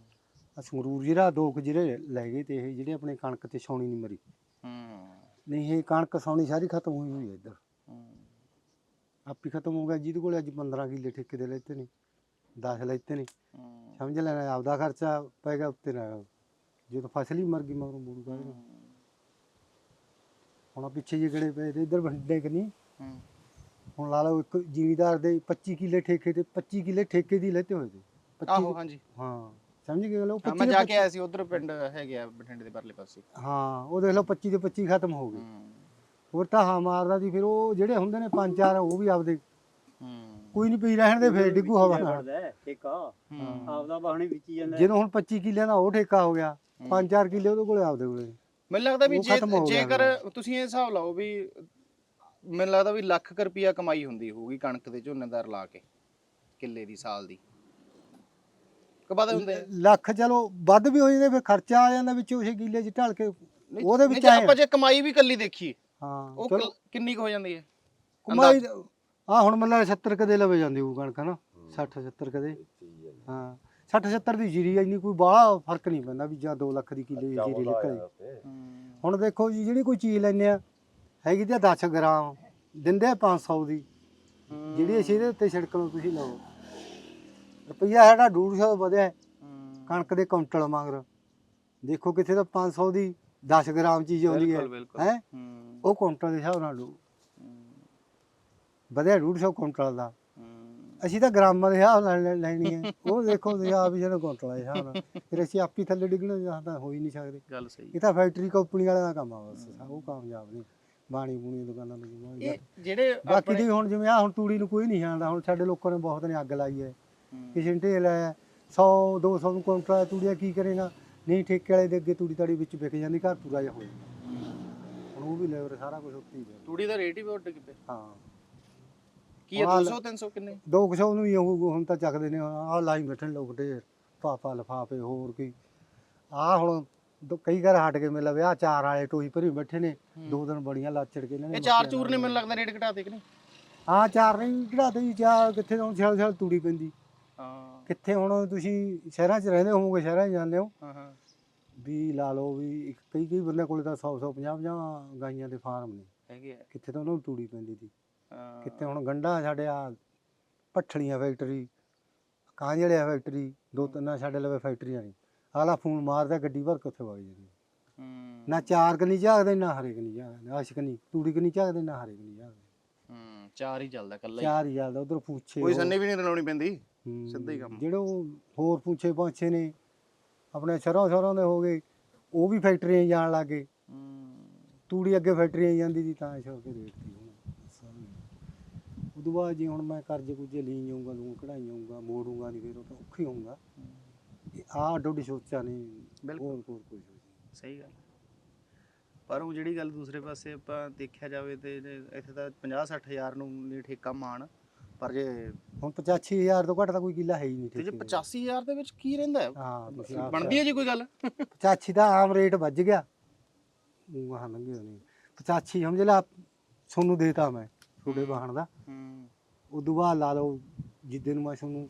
ਆਹ ਸੰਗਰੂਰ ਜਿਹੜਾ, ਦੋ ਕੁ ਜਿਹੜੇ ਲੈ ਗਏ ਤੇ ਇਹ ਜਿਹੜੇ ਆਪਣੇ ਕਣਕ ਤੇ ਛਾਉਣੀ ਨਹੀਂ ਮਰੀ। ਹੂੰ ਨਹੀਂ, ਇਹ ਕਣਕ ਛਾਉਣੀ ਸਾਰੀ ਖਤਮ ਹੋਈ ਹੋਈ ਹੈ ਇੱਧਰ। ਹੂੰ ਆਪੀ ਖਤਮ ਹੋ ਗਿਆ। ਜਿਹਦੇ ਕੋਲੇ ਅੱਜ 15 ਕਿੱਲੇ ਠੇਕੇ ਦੇ ਲੈਤੇ ਨੇ 10 ਲੈਤੇ ਨੇ। ਹੂੰ ਸਮਝ ਲੈਣਾ, ਆਪਦਾ ਖਰਚਾ ਪੈ ਗਿਆ ਉੱਤੇ ਨਾ ਜਦੋਂ ਫਸਲ ਹੀ ਮਰ ਗਈ ਮਗਰੋਂ ਬੋਰੂ ਕਾਹਦੇ ਹੁਣ ਆਹ ਪਿੱਛੇ ਜਿਹੇ ਗੜੇ ਪਏ ਤੇ ਇੱਧਰ ਵੰਡੇ ਕਿ ਨਹੀਂ? ਹੂੰ ਹੁਣ ਲਾ ਲਓ ਇੱਕ ਜ਼ਿਮੀਦਾਰ ਦੇ 25 ਕਿੱਲੇ ਠੇਕੇ ਤੇ 25 ਕਿੱਲੇ ਠੇਕੇ ਦੀ ਲੈਤੇ ਹੋਏ ਤੇ 25 ਆਹੋ ਹਾਂਜੀ। ਹਾਂ ਸਮਝ ਗਏ ਲੋ ਹਾਂ, ਮੈਂ ਜਾ ਕੇ ਆਇਆ ਸੀ ਉਧਰ ਪਿੰਡ ਹੈਗੇ ਆ ਬਠਿੰਡੇ ਦੇ ਪਰਲੇ ਪਾਸੇ। ਹਾਂ ਉਹ ਦੇਖ ਲਓ 25 ਦੇ 25 ਖਤਮ ਹੋ ਗਏ। ਹੂੰ। ਹੋਰ ਤਾਂ ਹਾਂ ਮਾਰਦਾ ਸੀ ਫਿਰ ਉਹ ਜਿਹੜੇ ਹੁੰਦੇ ਨੇ ਪੰਜ ਚਾਰ ਉਹ ਵੀ ਆਪਦੇ। ਹੂੰ। ਕੋਈ ਨਹੀਂ ਪਈ ਰਹਿਣ ਦੇ ਫੇਰ ਡਿੱਗੂ ਹਵਾ ਨਾਲ। ਵੜਦਾ ਹੈ, ਠੇਕਾ। ਹੂੰ। ਆਪਦਾ ਬਾਹਣੇ ਵਿੱਚ ਹੀ ਜਾਂਦਾ। ਜਦੋਂ ਹੁਣ 25 ਕਿੱਲਿਆਂ ਦਾ ਉਹ ਠੇਕਾ ਹੋ ਗਿਆ ਪੰਜ ਚਾਰ ਕਿੱਲੇ ਉਹਦੇ ਕੋਲੇ ਆਪਦੇ ਕੋਲੇ। ਮੈਨੂੰ ਲੱਗਦਾ ਵੀ ਉਹ ਜੇ ਖਤਮ ਹੋ ਗਿਆ ਜੇਕਰ ਤੁਸੀਂ ਇਹ ਹਿਸਾਬ ਲਾਓ ਵੀ ਮੈਨੂੰ ਲੱਗਦਾ ਵੀ ਲੱਖ ਕੁ ਰੁਪਈਆ ਕਮਾਈ ਹੁੰਦੀ ਹੋਊਗੀ ਕਣਕ ਦੇ ਝੋਨੇਦਾਰ ਲਾ ਕੇ ਕਿੱਲੇ ਦੀ ਸਾਲ ਦੀ। ਕਬਾਦਾ ਹੁੰਦੇ ਆ? ਲੱਖ ਚਲੋ ਵੱਧ ਵੀ ਹੋ ਜਾਂਦੇ ਫਿਰ ਖਰਚਾ ਆ ਜਾਂਦਾ ਵਿੱਚ ਉਸੇ ਕਿੱਲੇ 'ਚ ਢਲ ਕੇ ਨਹੀਂ- ਉਹਦੇ ਨਹੀਂ ਵਿੱਚ ਜੇ ਆਏ ਆਪਾਂ ਜੇ ਕਮਾਈ ਵੀ ਕੱਲੀ ਦੇਖੀਏ ਹਾਂ ਉਹ ਚਲੋ। ਕਿਲ- ਕਿੰਨੀ ਕੁ ਹੋ ਜਾਂਦੀ ਹੈ? ਕਮਾਈ ਆ ਹੁਣ ਮਤਲਬ 70 ਕਦੇ ਲਵੇ ਜਾਂਦੀ ਉਹ ਕਣਕ ਨਾ 60 70 ਕਦੇ। ਹਾਂ 60 70 ਦੀ ਜੀਰੀ ਇੰਨੀ ਕੋਈ ਬਾਹਲਾ ਫ਼ਰਕ ਨਹੀਂ ਪੈਂਦਾ ਵੀ ਜਾਂ 2 ਲੱਖ ਦੀ ਕਿੱਲੇ ਦੀ ਜੀਰੀ ਨਿਕਲਦੀ ਹੁਣ ਦੇਖੋ ਜੀ ਜਿਹੜੀ ਕੋਈ ਚੀਜ਼ ਲੈਂਦੇ ਆ ਹੈਗੀ ਤੇ 10 ਗ੍ਰਾਮ। ਦਿੰਦੇ ਆ 500 ਦੀ। ਜਿਹੜੀ ਅਸੀਂ ਇਹਦੇ ਉੱਤੇ ਛਿੜਕ ਲਓ ਤੁਸੀਂ ਲਓ। ਰੁਪਈਆ ਸਾਡਾ 150 ਵਧਿਆ ਹੈ, ਕਣਕ ਦੇ ਕੁਇੰਟਲ ਮਗਰ। ਦੇਖੋ ਕਿੱਥੇ ਤਾਂ 500 ਦੀ 10 ਗ੍ਰਾਮ ਚੀਜ਼ ਆਉਂਦੀ ਹੈ। ਬਿਲਕੁਲ ਬਿਲਕੁਲ। ਹੈ? ਹੂੰ। ਉਹ ਕੁਇੰਟਲ ਦੇ ਹਿਸਾਬ ਨਾਲ ਲਓ। ਵਧਿਆ 150 ਕੁਇੰਟਲ ਦਾ। ਅਸੀਂ ਤਾਂ ਗ੍ਰਾਮਾਂ ਦੇ ਹਿਸਾਬ ਨਾਲ ਲੈ- ਲੈਣੀ ਹੈ। ਉਹ ਦੇਖੋ ਤੁਸੀਂ ਆਪ ਹੀ ਜਿਹੜਾ ਕੁਇੰਟਲ ਦੇ ਹਿਸਾਬ ਨਾਲ। ਫਿਰ ਅਸੀਂ ਆਪੀ ਥੱਲੇ ਡਿੱਗਣਾ ਜਾਂ ਤਾਂ ਹੋ ਹੀ ਨਹੀਂ ਸਕਦੇ। ਗੱਲ ਸਹੀ ਇਹ ਤਾਂ ਫੈਕਟਰੀ ਕੰਪਨੀ ਵਾਲਿਆਂ ਦਾ ਕੰਮ ਆ ਬਸ। ਉਹ ਕਾਮਯਾਬ ਨਹੀਂ। ਬਾਣੀ ਬੂਣੀ ਦੁਕਾਨਾਂ ਇਹ ਜਿਹੜੇ ਬਾਕੀ ਦੀ ਹੁਣ ਜਿਵੇਂ ਆ ਹੁਣ ਤੂੜੀ ਨੂੰ ਕੋਈ ਨਹੀਂ ਜਾਣਦਾ ਹੁਣ ਸਾਡੇ ਲੋਕਾਂ ਨੇ ਬਹੁਤ ਨੇ ਅੱਗ ਲਾਈ ਹੈ। ਕਿਸੇ ਨੇ ਢੇਲ ਲਾਇਆ 100 200 ਨੂੰ ਕੁਇੰਟਲ ਤੂੜੀਆ ਕੀ ਕਰੇਗਾ ਨਹੀਂ ਠੇਕੇ ਵਾਲੇ ਦੇ ਅੱਗੇ ਤੂੜੀ ਤਾੜੀ ਵਿੱਚ ਵਿਕ ਜਾਂਦੀ ਘਰ ਪੂਰਾ ਜਿਹਾ ਹੋ ਜਾਂਦਾ। ਹੁਣ ਉਹ ਵੀ ਲੈਵਰ ਸਾਰਾ ਕੁਝ ਉੱਤੇ ਹੀ ਪਿਆ ਤੂੜੀ ਦਾ ਰੇਟ ਹੀ ਬਹੁਤ ਡਿੱਗ ਪਿਆ। ਹਾਂ। ਕੀ ਹੈ ਹਾਂ, 200 300 ਕਿੰਨੇ? 200 ਨੂੰ ਹੀ ਉਹ ਹੁਣ ਤਾਂ ਚੱਕਦੇ ਨੇ ਆਹ ਲਾਈ ਬੈਠੇ ਨੇ ਲੋਕ ਢੇਰ ਪਾਪਾ ਲਫਾਫੇ ਹੋਰ ਕੀ ਆਹ ਹੁਣ ਦੋ- ਕਈ ਘਰ ਹਟ ਕੇ ਮਿਲ ਵਿਆਹ ਚਾਰ ਵਾਲੇ ਟੋਈ ਭਰੀ ਬੈਠੇ ਨੇ ਦੋ ਦਿਨ ਬੜੀਆਂ ਲਾਚੜ ਕੇ ਇਹਨਾਂ ਨੇ ਇਹ ਚਾਰ ਚੂਰ ਨੇ ਮੈਨੂੰ ਲੱਗਦਾ ਰੇਟ ਘਟਾਤੇ ਕਿ ਨਹੀਂ? ਹਾਂ ਚਾਰ ਨਹੀਂ ਚੜਾਤੇ ਜੀ ਚਾਰ ਕਿੱਥੇ ਹੁਣ ਛਲ ਛਲ ਤੂੜੀ ਪੈਂਦੀ। ਹਾਂ। ਕਿੱਥੇ ਹੁਣ ਤੁਸੀਂ ਸ਼ਹਿਰਾਂ 'ਚ ਰਹਿੰਦੇ ਹੋਵੋਗੇ ਸ਼ਹਿਰਾਂ 'ਚ ਜਾਂਦੇ ਹੋ? ਹਾਂ ਹਾਂ। ਵੀ ਲਾ ਲਓ ਵੀ ਇੱਕ- ਕਈ ਕਈ ਬੰਦੇ ਕੋਲੇ ਤਾਂ 100 100 50 50 ਗਾਈਆਂ ਦੇ ਫਾਰਮ ਨੇ। ਹੈਗੇ ਆ। ਕਿੱਥੇ ਤਾਂ ਉਹਨਾਂ ਨੂੰ ਤੂੜੀ ਪੈਂਦੀ ਸੀ। ਹਾਂ। ਕਿੱਥੇ ਹੁਣ ਗੰਡਾ ਸਾਡੇ ਆ ਪੱਠਲੀਆਂ ਫੈਕਟਰੀ ਕਾਂਜੜਿਆ ਫੈਕਟਰੀ ਦੋ ਤਿੰਨ ਸਾਡੇ ਲਵੇ ਫੈਕਟਰੀਆਂ ਨੇ। ਆਲਾ ਫੋਨ ਮਾਰਦਾ ਗੱਡੀ ਭਰ ਕੇ ਉੱਥੇ ਵਗ ਜਾਂਦੀ। ਹੂੰ। ਨਾ ਚਾਰ ਕਨੀ ਝਾਕਦੇ ਨਾ ਹਰੇ ਕਨੀ ਝਾਕਦੇ ਆਸ਼ਕ ਨਹੀਂ ਤੂੜੀ ਕਨੀ ਝਾਕਦੇ ਨਾ ਹਰੇ ਕਨੀ ਝਾਕਦੇ। ਹੂੰ ਚਾਰ ਹੀ ਚੱਲਦਾ ਕੱਲਾ ਹੀ। ਚਾਰ ਹੀ ਚੱਲਦਾ ਉਧਰ ਪੁੱਛੇ ਕੋਈ ਸੰਨੀ ਵੀ ਨਹੀਂ ਰਲਾਉਣੀ ਪੈਂਦੀ? ਹੂੰ, ਸਿੱਧਾ ਹੀ ਕੰਮ। ਜਿਹੜੇ ਉਹ ਹੋਰ ਪੁੱਛੇ ਪਹੁੰਚੇ ਨੇ ਆਪਣੇ ਸ਼ਰੋਂ ਸ਼ਰੋਂ ਦੇ ਹੋ ਗਏ ਉਹ ਵੀ ਫੈਕਟਰੀਆਂ 'ਚ ਜਾਣ ਲੱਗੇ ਹੂੰ। ਤੂੜੀ ਅੱਗੇ ਫੈਕਟਰੀਆਂ ਜਾਂਦੀ ਸੀ ਤਾਂ ਇਸ ਕਰਕੇ ਰੇਟ ਦੀ ਹੁਣ। ਉਦੋਂ ਬਾਅਦ ਜੇ ਹੁਣ ਮੈਂ ਕਰਜ਼ੇ ਕੁਝੇ ਲਈ ਜਾਊਂਗਾ ਲੂੰ ਕਢਾਈ ਜਾਊਂਗਾ ਮੋੜੂੰਗਾ ਨਹੀਂ ਫਿਰ ਉਹ ਤਾਂ ਔਖੀ ਹੋਊਗਾ। ਆਹ ਡੋਡੀ ਸੋਚਾਂ ਨੇ ਬਿਲਕੁਲ। ਹੋਰ ਹੋਰ ਕੋਈ ਸੋਚ ਨਹੀਂ। ਸਹੀ ਗੱਲ ਪਰ ਉਹ ਜਿਹੜੀ ਗੱਲ ਦੂਸਰੇ ਪਾਸੇ ਆਪਾਂ ਦੇਖਿਆ ਜਾਵੇ ਤੇ ਜੇ ਇੱਥੇ ਤਾਂ 50 60 ਹਜ਼ਾਰ ਨੂੰ ਨਹੀਂ ਠੇਕਾ ਮਾਣ ਪਰ ਜੇ ਹੁਣ 85000 ਤੋਂ ਘੱਟ ਤਾਂ ਕੋਈ ਕਿੱਲਾ ਹੈ ਹੀ ਨਹੀਂ ਤੇ ਜੇ ਠੇਕੇ ਦਾ। 85 ਹਜ਼ਾਰ ਦੇ ਵਿੱਚ ਕੀ ਰਹਿੰਦਾ ਹੈ? ਹਾਂ ਤੁਸੀਂ ਆਪ ਬਣਦੀ ਹੈ ਜੀ ਕੋਈ ਗੱਲ? 85 ਦਾ ਆਮ ਰੇਟ ਵੱਜ ਗਿਆ। ਉਹ ਵਾਹਨ ਲੰਘੇ ਨਹੀਂ 85 ਸਮਝ ਲਾ ਤੁਹਾਨੂੰ ਦੇਤਾ ਮੈਂ ਤੁਹਾਡੇ ਵਾਹਨ ਦਾ ਹੂੰ। ਉਦੋਂ ਬਾਅਦ ਲਾ ਲਓ ਜਿੱਦੇ ਨੂੰ ਮੈਂ ਤੁਹਾਨੂੰ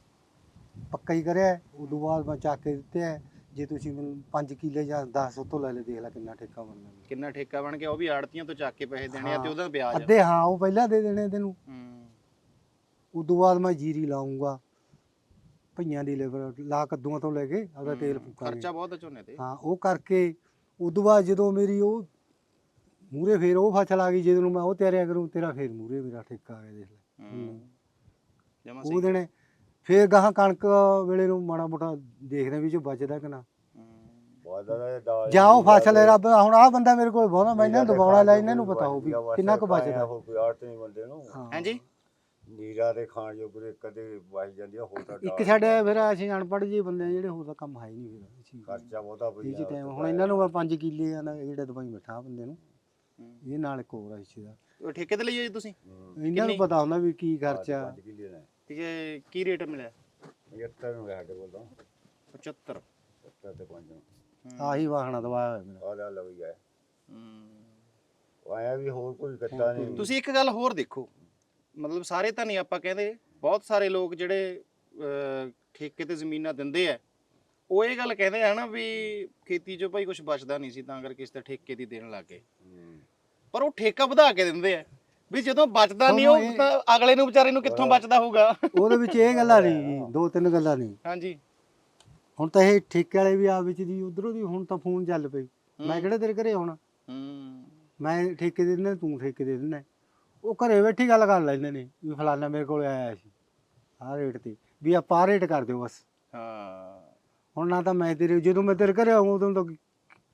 ਪੱਕਾ ਹੀ ਕਰਿਆ ਉਦੋਂ ਬਾਅਦ ਮੈਂ ਚੱਕ ਕੇ ਦਿੱਤੇ ਹੈ। ਜੇ ਤੁਸੀਂ ਮੈਨੂੰ 5 ਕਿੱਲੇ ਜਾਂ 10 ਤੋਂ ਲੈ ਲੈ ਦੇਖ ਲੈ ਕਿੰਨਾ ਠੇਕਾ ਬਣਦਾ। ਕਿੰਨਾ ਠੇਕਾ ਬਣ ਗਿਆ ਉਹ ਵੀ ਆੜਤੀਆਂ ਤੋਂ ਚੱਕ ਕੇ ਪੈਸੇ ਦੇਣੇ ਆ ਤੇ ਹਾਂ। ਉਹਦਾ ਵਿਆਜ ਆ। ਅੱਧੇ ਹਾਂ ਉਹ ਪਹਿਲਾਂ ਦੇ ਦੇਣੇ ਤੈਨੂੰ। ਹੂੰ। ਉਦੋਂ ਬਾਅਦ ਮੈਂ ਜੀਰੀ ਲਾਉਂਗਾ ਭਈਆਂ ਦੀ ਲੇਬਰ ਲਾ ਕੱਦੂਆਂ ਤੋਂ ਲੈ ਕੇ ਉਹਦਾ ਤੇਲ ਹੂੰ, ਫੂਕਾਂਗੇ ਖਰਚਾ ਬਹੁਤ ਹੈ ਝੋਨੇ ਤੇ। ਹਾਂ ਉਹ ਕਰਕੇ ਉਦੋਂ ਬਾਅਦ ਜਦੋਂ ਮੇਰੀ ਉਹ ਮੂਰੇ ਫੇਰ ਉਹ ਫਸਲ ਆ ਗਈ ਜਦੋਂ ਨੂੰ ਮੈਂ ਉਹ ਤਿਆਰਿਆ ਕਰੂੰ ਤੇਰਾ ਫੇਰ ਮੂਰੇ ਮੇਰਾ ਠੇਕਾ ਆ ਗਿਆ ਦੇਖ ਲੈ। ਹੂੰ। ਜਮਾ ਉਹ ਸਹੀ ਦਿਨੇ ਫੇਰ ਗਾਹਾਂ ਕਣਕ ਵੇਲੇ ਨੂੰ ਮਾੜਾ ਮੋਟਾ ਦੇਖਦੇ ਵੀ ਜੋ ਬਚਦਾ ਕਿ ਨਾ ਹੂੰ। ਜਾਓ ਫਸਲ ਹੈ ਰੱਬ ਹੁਣ ਆਹ ਬੰਦਾ ਮੇਰੇ ਕੋਲ ਬਹੁਤਾ ਮੈਂ ਇਹਨਾਂ ਨੂੰ ਦਬਾਉਣਾ ਲੈ ਇਹਨਾਂ ਨੂੰ ਪਤਾ ਹੋ ਵੀ ਕਿੰਨਾ ਕੁ ਬਚਦਾ ਹੋ ਕੋਈ ਆੜਤ ਨਹੀਂ ਬੰਦੇ ਨੂੰ ਹਾਂ। ਹਾਂਜੀ ਨੀਰਾ ਦੇ ਖਾਣ ਜੋਗਰੇ ਕਦੇ ਵਜ ਜਾਂਦੀ ਆ ਹੋਰ ਤਾਂ ਇੱਕ ਸਾਡੇ ਫਿਰ ਅਸੀਂ ਅਨਪੜ੍ਹ ਜੀ ਬੰਦੇ ਆ ਜਿਹੜੇ ਹੋਰ ਦਾ ਕੰਮ ਹੈ ਹੀ ਨਹੀਂ ਫਿਰ। ਖਰਚਾ ਬਹੁਤਾ ਪਈ ਟਾਈਮ ਹੁਣ ਇਹਨਾਂ ਨੂੰ ਮੈਂ 5 ਕਿੱਲੇ ਆ ਨਾ ਜਿਹੜੇ ਦਵਾਈ ਮਿੱਠਾ ਬੰਦੇ ਨੂੰ ਹੂੰ। ਇਹ ਨਾਲ ਇੱਕ ਹੋਰ ਆ ਇਸ ਚੀਜ਼ ਦਾ ਉਹ ਠੇਕੇ ਤੇ ਲਈ ਜੀ ਤੁਸੀਂ ਇਹਨਾਂ ਕਿੰਨੀ? ਨੂੰ ਪਤਾ ਹੁੰਦਾ ਵੀ ਕੀ ਖਰਚਾ ਪੰਜ ਕਿੱਲੇ ਨੇ ਤੇ ਕੀ ਰੇਟ ਮਿਲਿਆ? 75 ਨੂੰ ਸਾਡੇ ਕੋਲ ਤਾਂ। 75 70 ਤੇ ਪੰਜ ਨੂੰ। ਆਹੀ ਵਾਹਣਾ ਦਵਾਇਆ ਹੋਇਆ ਮੇਰਾ। ਆ ਲੈ ਲਵੀ ਗਿਆ ਹੂੰ। ਉਹ ਆਇਆ ਵੀ ਹੋਰ ਕੋਈ ਕੱਟਾ ਨਹੀਂ। ਤੁਸੀਂ ਇੱਕ ਗੱਲ ਹੋਰ ਦੇਖੋ। ਮਤਲਬ ਸਾਰੇ ਤਾਂ ਨਹੀਂ ਆਪਾਂ ਕਹਿੰਦੇ ਬਹੁਤ ਸਾਰੇ ਲੋਕ ਜਿਹੜੇ ਅਹ, ਠੇਕੇ ਤੇ ਜ਼ਮੀਨਾਂ ਦਿੰਦੇ ਆ ਉਹ ਇਹ ਗੱਲ ਕਹਿੰਦੇ ਆ ਨਾ ਵੀ ਖੇਤੀ 'ਚੋਂ ਭਾਈ ਕੁਝ ਬਚਦਾ ਨਹੀਂ ਸੀ ਤਾਂ ਕਰਕੇ ਇਸ ਤੇ ਠੇਕੇ ਦੀ ਦੇਣ ਲੱਗੇ ਹੂੰ। ਪਰ ਉਹ ਠੇਕਾ ਵਧਾ ਕੇ ਦਿੰਦੇ ਆ। ਵੀ ਜਦੋਂ ਬਚਦਾ ਨਹੀਂ ਉਹ ਤਾਂ ਅਗਲੇ ਨੂੰ ਵਿਚਾਰੇ ਨੂੰ ਕਿੱਥੋਂ ਬਚਦਾ ਹੋਊਗਾ? ਉਹਦੇ ਵਿੱਚ ਇਹ ਗੱਲਾਂ ਨਹੀਂ ਜੀ, ਦੋ ਤਿੰਨ ਗੱਲਾਂ ਨਹੀਂ। ਹਾਂਜੀ। ਹੁਣ ਤਾਂ ਇਹ ਠੇਕੇ ਵਾਲੇ ਵੀ ਆ ਵਿੱਚ ਦੀ ਉਧਰੋਂ ਦੀ ਹੁਣ ਤਾਂ ਫੋਨ ਚੱਲ ਪਈ ਮੈਂ ਕਿਹੜਾ ਤੇਰੇ ਘਰੇ ਆਉਣਾ? ਹੂੰ। ਮੈਂ ਠੇਕੇ ਦੇ ਦਿੰਦਾ ਤੂੰ ਠੇਕੇ ਦੇ ਦਿੰਦਾ। ਉਹ ਘਰੇ ਬੈਠੀ ਗੱਲ ਕਰ ਲੈਂਦੇ ਨੇ ਵੀ ਫਲਾਨਾ ਮੇਰੇ ਕੋਲ ਆਇਆ ਸੀ ਆਹ ਰੇਟ ਤੇ। ਵੀ ਆਪਾਂ ਆਹ ਰੇਟ ਕਰ ਦਿਓ ਬਸ। ਹਾਂ। ਹੁਣ ਨਾ ਤਾਂ ਮੈਂ ਤੇਰੇ ਜਦੋਂ ਮੈਂ ਤੇਰੇ ਘਰੇ ਆਉਂਗਾ ਉਦੋਂ ਤਾਂ ਕੀ-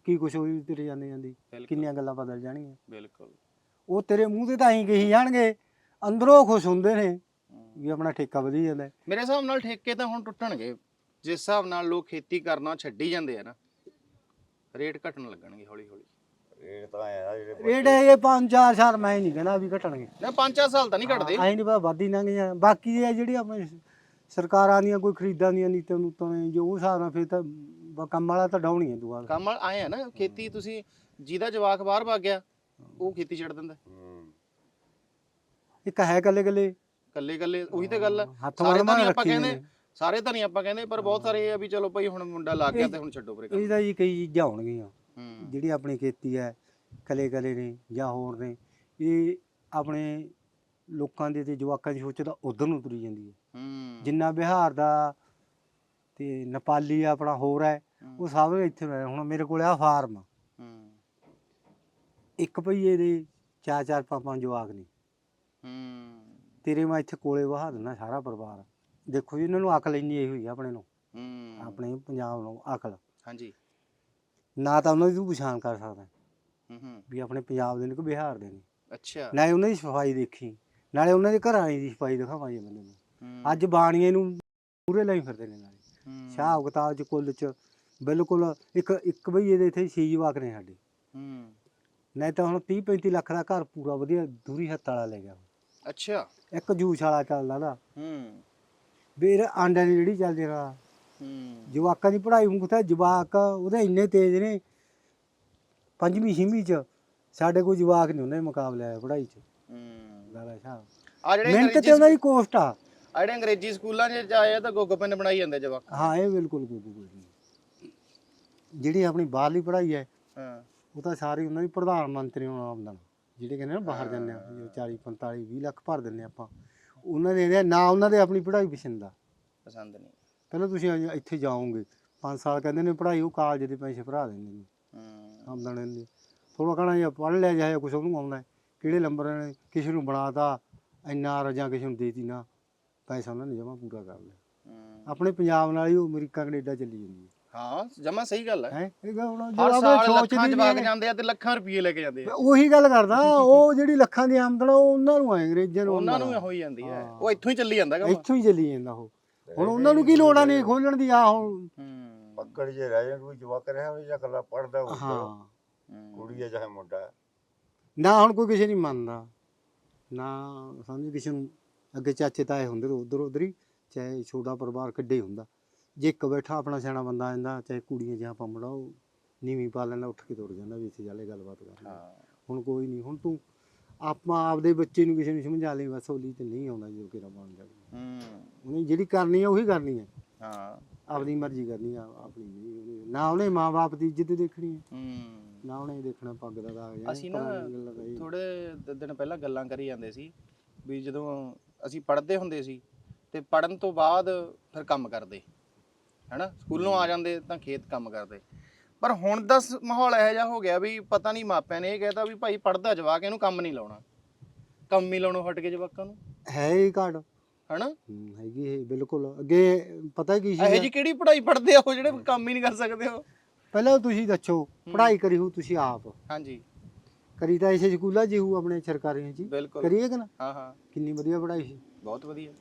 ਕੀ ਕੁਛ ਹੋਈ ਤੇਰੇ ਜਾਂਦੇ ਜਾਂਦੀ ਕਿੰਨੀਆਂ ਗੱਲਾਂ ਬਦਲ ਜਾਣਗੀਆਂ ਬਿਲਕੁਲ। ਉਹ ਤੇਰੇ ਮੂੰਹ ਤੇ ਤਾਂ ਹੀ ਕਹੀ ਜਾਣਗੇ। ਅੰਦਰੋਂ ਖੁਸ਼ ਹੁੰਦੇ ਨੇ। ਵੀ ਆਪਣਾ ਠੇਕਾ ਵਧੀ ਜਾਂਦਾ। ਹੈ। ਮੇਰੇ ਹਿਸਾਬ ਨਾਲ ਠੇਕੇ ਤਾਂ ਹੁਣ ਟੁੱਟਣਗੇ। ਜਿਸ ਹਿਸਾਬ ਨਾਲ ਲੋਕ ਖੇਤੀ ਕਰਨਾ ਛੱਡੀ ਜਾਂਦੇ ਆ ਨਾ ਰੇਟ ਘਟਣ ਲੱਗਣਗੇ ਹੌਲੀ ਹੌਲੀ ਰੇਟ ਤਾਂ ਆਇਆ ਜਿਹੜੇ ਰੇਟ ਇਹ ਪੰਜ ਚਾਰ ਸਾਲ ਮੈਂ ਨਹੀਂ ਕਹਿੰਦਾ ਵੀ ਘਟਣਗੇ। ਨਾ 5-4 ਸਾਲ ਤਾਂ ਨਹੀਂ ਘਟਦੇ। ਐਂ ਨਹੀਂ ਪਤਾ ਵਾਦੀ ਲੰਘ ਜਾਣ। ਬਾਕੀ ਇਹ ਜਿਹੜੀ ਆਪਣੇ ਸਰਕਾਰਾਂ ਦੀਆਂ ਕੋਈ ਖਰੀਦਾਂ ਦੀਆਂ ਨੀਤਾਂ ਨੂਤਾਂ ਨੇ ਜੋ ਉਸ ਹਿਸਾਬ ਨਾਲ ਫਿਰ ਤਾਂ ਬ- ਕੰਮ ਵਾਲਾ ਤਾਂ ਡਾਉਣੀ ਹੈ ਦੁਆ ਕੰਮ ਆਏ ਆ ਨਾ ਖੇਤੀ ਤੁਸੀਂ ਜਿਹਦਾ ਜਵਾਕ ਬਾਹਰ ਭੱਗ ਗਿਆ ਉਹ ਖੇਤੀ ਛੱਡ ਦਿੰਦਾ। ਹੂੰ। ਇੱਕ ਹੈ ਕੱਲੇ ਕੱਲੇ ਕੱਲੇ ਕੱਲੇ ਉਹੀ ਤੇ ਗੱਲ ਆ। ਹੱਥ ਸਾਰੇ ਤਾਂ ਨਹੀਂ ਆਪਾਂ ਰੱਖੀ ਕਹਿੰਦੇ ਨੇ ਸਾਰੇ ਤਾਂ ਨਹੀਂ ਆਪਾਂ ਕਹਿੰਦੇ ਪਰ ਬਹੁਤ ਸਾਰੇ ਇਹ ਆ ਵੀ ਚਲੋ ਭਾਈ ਹੁਣ ਮੁੰਡਾ ਲੱਗ ਗਿਆ ਤੇ ਹੁਣ ਛੱਡੋ ਪਰੇ ਕੰਮ। ਇਹਦਾ ਜੀ ਕਈ ਚੀਜ਼ਾਂ ਹੋਣਗੀਆਂ। ਹੂੰ। ਜਿਹੜੀ ਆਪਣੀ ਖੇਤੀ ਹੈ ਕਲੇ ਕਲੇ ਨੇ ਜਾਂ ਹੋਰ ਨੇ ਇਹ ਆਪਣੇ ਲੋਕਾਂ ਦੇ ਤੇ ਜਵਾਕਾਂ ਦੀ ਸੋਚ ਤਾਂ ਉਧਰ ਨੂੰ ਤੁਰੀ ਜਾਂਦੀ ਹੈ। ਹੂੰ। ਜਿੰਨਾ ਬਿਹਾਰ ਦਾ ਤੇ ਨੇਪਾਲੀ ਆਪਣਾ ਹੋਰ ਹੈ ਉਹ ਸਭ ਇੱਥੇ ਰਹਿ ਹੁਣ ਮੇਰੇ ਕੋਲ ਆ ਫਾਰਮ। ਹੂੰ ਇੱਕ ਪਈਏ ਦੇ ਚਾਰ ਚਾਰ ਪੰਜ ਪੰਜ ਜਵਾਕ ਨੇ। ਹੂੰ। ਤੇਰੇ ਮੈਂ ਇੱਥੇ ਕੋਲੇ ਵਹਾ ਦਿੰਦਾ ਸਾਰਾ ਪਰਿਵਾਰ। ਦੇਖੋ ਜੀ ਇਹਨਾਂ ਨੂੰ ਅਕਲ ਇੰਨੀ ਇਹ ਹੋਈ ਆ ਆਪਣੇ ਨੂੰ। ਹੂੰ। ਆਪਣੇ ਪੰਜਾਬ ਨੂੰ ਅਕਲ। ਹਾਂਜੀ। ਨਾ ਤਾਂ ਉਹਨਾਂ ਦੀ ਤੂੰ ਪਛਾਣ ਕਰ ਸਕਦਾ। ਹੂੰ ਹੂੰ। ਵੀ ਆਪਣੇ ਪੰਜਾਬ ਦੇ ਨੇ ਕਿ ਬਿਹਾਰ ਦੇ ਨੇ। ਅੱਛਾ। ਨਾਲੇ ਉਹਨਾਂ ਦੀ ਸਫ਼ਾਈ ਦੇਖੀ। ਨਾਲੇ ਉਹਨਾਂ ਦੇ ਘਰਾਂ ਦੀ ਸਫ਼ਾਈ ਦਿਖਾਵਾਂ ਜੀ ਬੰਦੇ ਨੂੰ ਅੱਜ ਬਾਣੀਏ ਨੂੰ ਪੂਰੇ ਲਈ ਫਿਰਦੇ ਨੇ ਨਾਲੇ। ਹੂੰ, ਹਿਸਾਬ ਕਿਤਾਬ ਚ ਕੁੱਲ ਚ ਬਿਲਕੁਲ ਇੱਕ ਇੱਕ ਬਈਏ ਦੇ ਇੱਥੇ ਛੇ ਜਵਾਕ ਨੇ ਸਾਡੇ। ਹੂੰ। ਨਹੀਂ ਤਾਂ ਹੁਣ 30 35 ਲੱਖ ਦਾ ਘਰ ਪੂਰਾ ਵਧੀਆ ਦੂਰੀ ਹੱਥ ਵਾਲਾ ਲੈ ਗਿਆ। ਅੱਛਾ। ਇੱਕ ਜੂਸ ਵਾਲਾ ਚੱਲਦਾ ਦਾ ਹੂੰ। ਵੀਰ ਆਂਡਿਆਂ ਦੀ ਜਿਹੜੀ ਚੱਲਦੀ ਰਾ ਹੂੰ। ਜਵਾਕਾਂ ਦੀ ਪੜ੍ਹਾਈ ਮੁਕਤ ਜਵਾਕ ਉਹਦੇ ਇੰਨੇ ਤੇਜ਼ ਨੇ। ਪੰਜਵੀਂ ਛੇਵੀਂ ਚ ਸਾਡੇ ਕੋਈ ਜਵਾਕ ਨਹੀਂ ਉਹਨਾਂ ਦੇ ਮੁਕਾਬਲੇ ਆ ਪੜ੍ਹਾਈ ਚ। ਹੂੰ। ਲਾਲਾ ਸਾਹਿਬ ਆ ਜਿਹੜੇ ਮਿਹਨਤ ਤੇ ਉਹਨਾਂ ਦੀ ਕੋਸਟ ਆ। ਆ ਜਿਹੜੇ ਅੰਗਰੇਜ਼ੀ ਸਕੂਲਾਂ 'ਚ ਆਏ ਤਾਂ ਗੁੱਗ ਪਿੰਨ ਬਣਾਈ ਜਾਂਦੇ ਜਵਾਕ। ਹਾਂ ਇਹ ਬਿਲਕੁਲ ਨਹੀਂ ਜਿਹੜੀ ਆਪਣੀ ਬਾਹਰਲੀ ਪੜ੍ਹਾਈ ਹੈ। ਹਾਂ। ਉਹ ਤਾਂ ਸਾਰੀ ਉਹਨਾਂ ਦੀ ਪ੍ਰਧਾਨ ਮੰਤਰੀ ਨੂੰ ਆਮਦਨ ਜਿਹੜੇ ਕਹਿੰਦੇ ਨਾ ਬਾਹਰ ਜਾਂਦੇ ਆ 40 45 20 ਲੱਖ ਭਰ ਦਿੰਦੇ ਆਪਾਂ ਉਹਨਾਂ ਦੇ ਨਾ ਉਹਨਾਂ ਦੇ ਆਪਣੀ ਪੜ੍ਹਾਈ ਪਸੰਦ ਆ। ਪਸੰਦ ਨਹੀਂ। ਪਹਿਲਾਂ ਤੁਸੀਂ ਅੱਜ ਇੱਥੇ ਜਾਓਗੇ 5 ਸਾਲ ਕਹਿੰਦੇ ਨੇ ਪੜ੍ਹਾਈ ਉਹ ਕਾਲਜ ਦੇ ਪੈਸੇ ਭਰਾ ਦਿੰਦੇ ਨੇ। ਹੂੰ। ਆਮਦਨ ਦੇ। ਥੋੜਾ ਕਹਣਾ ਜਾਂ ਪੜ੍ਹ ਲਿਆ ਜਾਏ ਕੁਛ ਉਹਨੂੰ ਆਉਂਦਾ ਹੈ। ਕਿਹੜੇ ਨੰਬਰ ਨੇ ਕਿਸੇ ਨੂੰ ਬਣਾਤਾ ਇੰਨਾ ਰਜਾਂ ਕਿਸੇ ਨੂੰ ਦੇਤੀ ਨਾ ਪੈਸਾ ਉਹਨਾਂ ਨੇ ਜਮਾ ਪੂਰਾ ਕਰ ਲਿਆ। ਹੂੰ। ਆਪਣੇ ਪੰਜਾਬ ਨਾਲ ਹੀ ਉਹ ਅਮਰੀਕਾ ਕੈਨੇਡਾ ਚੱਲੀ ਜਾਂਦੀ ਹਾਂ। ਜਮਾ ਸਹੀ ਗੱਲ ਹੈ। ਹੈ? ਹੈ ਇਹ ਗੱਲ ਹੁਣ ਜੋ ਹਰ ਸਾਲ ਸੋਚਦੀ ਲੱਖਾਂ ਜਵਾਕ ਨਹੀਂ ਹੈ। ਜਾਂਦੇ ਆ ਤੇ ਲੱਖਾਂ ਰੁਪਏ ਲੈ ਕੇ ਜਾਂਦੇ ਆ। ਉਹੀ ਗੱਲ ਕਰਦਾ ਉਹ ਜਿਹੜੀ ਲੱਖਾਂ ਦੀ ਆਮਦਨ ਆ, ਉਹ ਉਹਨਾਂ ਨੂੰ ਆ ਅੰਗਰੇਜ਼ਾਂ ਨੂੰ ਉਹਨਾਂ ਨੂੰ ਆਉਂਦਾ। ਹੋ ਹੀ ਜਾਂਦੀ ਹੈ। ਹਾਂ। ਉਹ ਇੱਥੋਂ ਹੀ ਚੱਲੀ ਜਾਂਦਾ ਕੰਮ ਇੱਥੋਂ ਹੀ ਚੱਲੀ ਜਾਂਦਾ ਉਹ। ਹੁਣ ਉਹਨਾਂ ਨੂੰ ਕੀ ਲੋੜ ਆ ਨਹੀਂ ਖੋਲਣ ਦੀ? ਆ ਹੁਣ ਹੂੰ। ਪੱਕੜ ਜੇ ਰਹਿ ਜਾਣ ਕੋਈ ਜਵਾਕ ਰਿਹਾ ਹੋਵੇ ਜਾਂ ਕੱਲਾ ਪੜਦਾ ਹੋਵੇ ਹਾਂ। ਹੂੰ। ਕੁੜੀ ਹੈ ਚਾਹੇ ਮੁੰਡਾ ਹੈ। ਨਾ ਹੁਣ ਕੋਈ ਕਿਸੇ ਨਹੀਂ ਮੰਨਦਾ। ਨਾ ਸਮਝ ਕਿਸੇ ਨੂੰ। ਅੱਗੇ ਚਾਚੇ ਤਾਏ ਹੁੰਦੇ ਉਧਰ ਉਧਰ ਹੀ ਚਾਹੇ ਛੋਟਾ ਪਰਿਵਾਰ ਕਿੱਡੇ ਹੀ ਹੁੰਦਾ। ਜੇ ਇੱਕ ਬੈਠਾ ਆਪਣਾ ਸਿਆਣਾ ਬੰਦਾ ਆਂਦਾ ਚਾਹੇ ਕੁੜੀਆਂ ਜਾਂ ਪੰਮੜਾ ਉਹ ਨੀਵੀਂ ਪਾ ਲੈਂਦਾ ਉੱਠ ਕੇ ਤੁਰ ਜਾਂਦਾ ਵੀ ਇੱਥੇ ਜਾਲੇ ਗੱਲਬਾਤ ਕਰ ਹਾਂ। ਹੁਣ ਕੋਈ ਨਹੀਂ ਹੁਣ ਤੂੰ ਆਪਾਂ ਆਪਦੇ ਬੱਚੇ ਨੂੰ ਕਿਸੇ ਨੂੰ ਸਮਝਾ ਲਈ ਬਸ ਹੋਲੀ ਤੇ ਨਹੀਂ ਆਉਂਦਾ ਜੋ ਕਿਰਾ ਬਣ ਜਾਵੇ। ਹੂੰ। ਉਹਨੇ ਜਿਹੜੀ ਕਰਨੀ ਆ ਉਹੀ ਕਰਨੀ ਹੈ ਹਾਂ। ਆਪਣੀ ਮਰਜ਼ੀ ਕਰਨੀ ਆ ਆਪਣੀ ਨਹੀਂ ਉਹਨੇ- ਨਾ ਉਹਨੇ ਮਾਂ-ਬਾਪ ਦੀ ਇੱਜ਼ਤ ਦੇਖਣੀ ਹੈ ਹੂੰ। ਨਾ ਉਹਨੇ ਦੇਖਣਾ ਪੱਗ ਦਾ ਦਾਗ ਜਾਂ ਅਸੀਂ ਨਾ ਪੁਰਾਣੀ ਗੱਲਾਂ ਦਾ ਇਹ। ਥੋੜੇ ਦਿਨ ਪਹਿਲਾਂ ਗੱਲਾਂ ਕਰੀ ਜਾਂਦੇ ਸੀ ਵੀ ਜਦੋਂ ਅਸੀਂ ਪੜ੍ਹਦੇ ਹੁੰਦੇ ਸੀ ਤੇ ਪੜਨ ਤੋਂ ਬਾਅਦ ਫਿਰ ਕੰਮ ਕਰਦੇ। ਹੈਨਾ? ਸਕੂਲੋਂ ਆ ਜਾਂਦੇ ਤਾਂ ਖੇਤ ਕੰਮ ਕਰਦੇ। ਪਰ ਹੁਣ ਦਾ ਸ- ਮਾਹੌਲ ਇਹੋ ਜਿਹਾ ਹੋ ਗਿਆ ਵੀ ਪਤਾ ਨਹੀਂ ਮਾਪਿਆਂ ਨੇ ਇਹ ਕਹਿਤਾ ਵੀ ਭਾਈ ਪੜਦਾ ਜਵਾਕ ਇਹਨੂੰ ਕੰਮ ਨਹੀਂ ਲਾਉਣਾ। ਕੰਮ ਹੀ ਲਾਉਣੋਂ ਹਟ ਕੇ ਜਵਾਕਾਂ ਨੂੰ। ਹੈ ਹੀ ਘਾਟ ਹੈਨਾ? ਹਮ, ਹੈਗੀ ਇਹ ਬਿਲਕੁਲ। ਅੱਗੇ ਪਤਾ ਕੀ ਇਹੋ ਸੀ ਜੀ ਕਿਹੜੀ ਪੜ੍ਹਾਈ ਪੜਦੇ ਆ ਉਹ ਜਿਹੜੇ ਕੰਮ ਹੀ ਨਹੀਂ ਕਰ ਸਕਦੇ ਹੋ? ਪਹਿਲਾਂ ਤੁਸੀਂ ਦੱਸੋ ਪੜ੍ਹਾਈ ਕਰੀ ਹੋ ਤੁਸੀਂ ਆਪ। ਹਾਂਜੀ। ਕਰੀ ਤਾਂ ਇਸੇ ਸਕੂਲਾਂ 'ਚ ਹੀ ਹੋ ਆਪਣੇ ਸਰਕਾਰੀਆਂ 'ਚ ਹੀ। ਬਿਲਕੁਲ। ਕਰੀਏ ਕਿ ਨਾ? ਹਾਂ ਹਾਂ। ਕਿੰਨੀ ਵਧੀਆ ਪੜ੍ਹਾਈ ਸੀ। ਬਹੁਤ ਵਧੀਆ।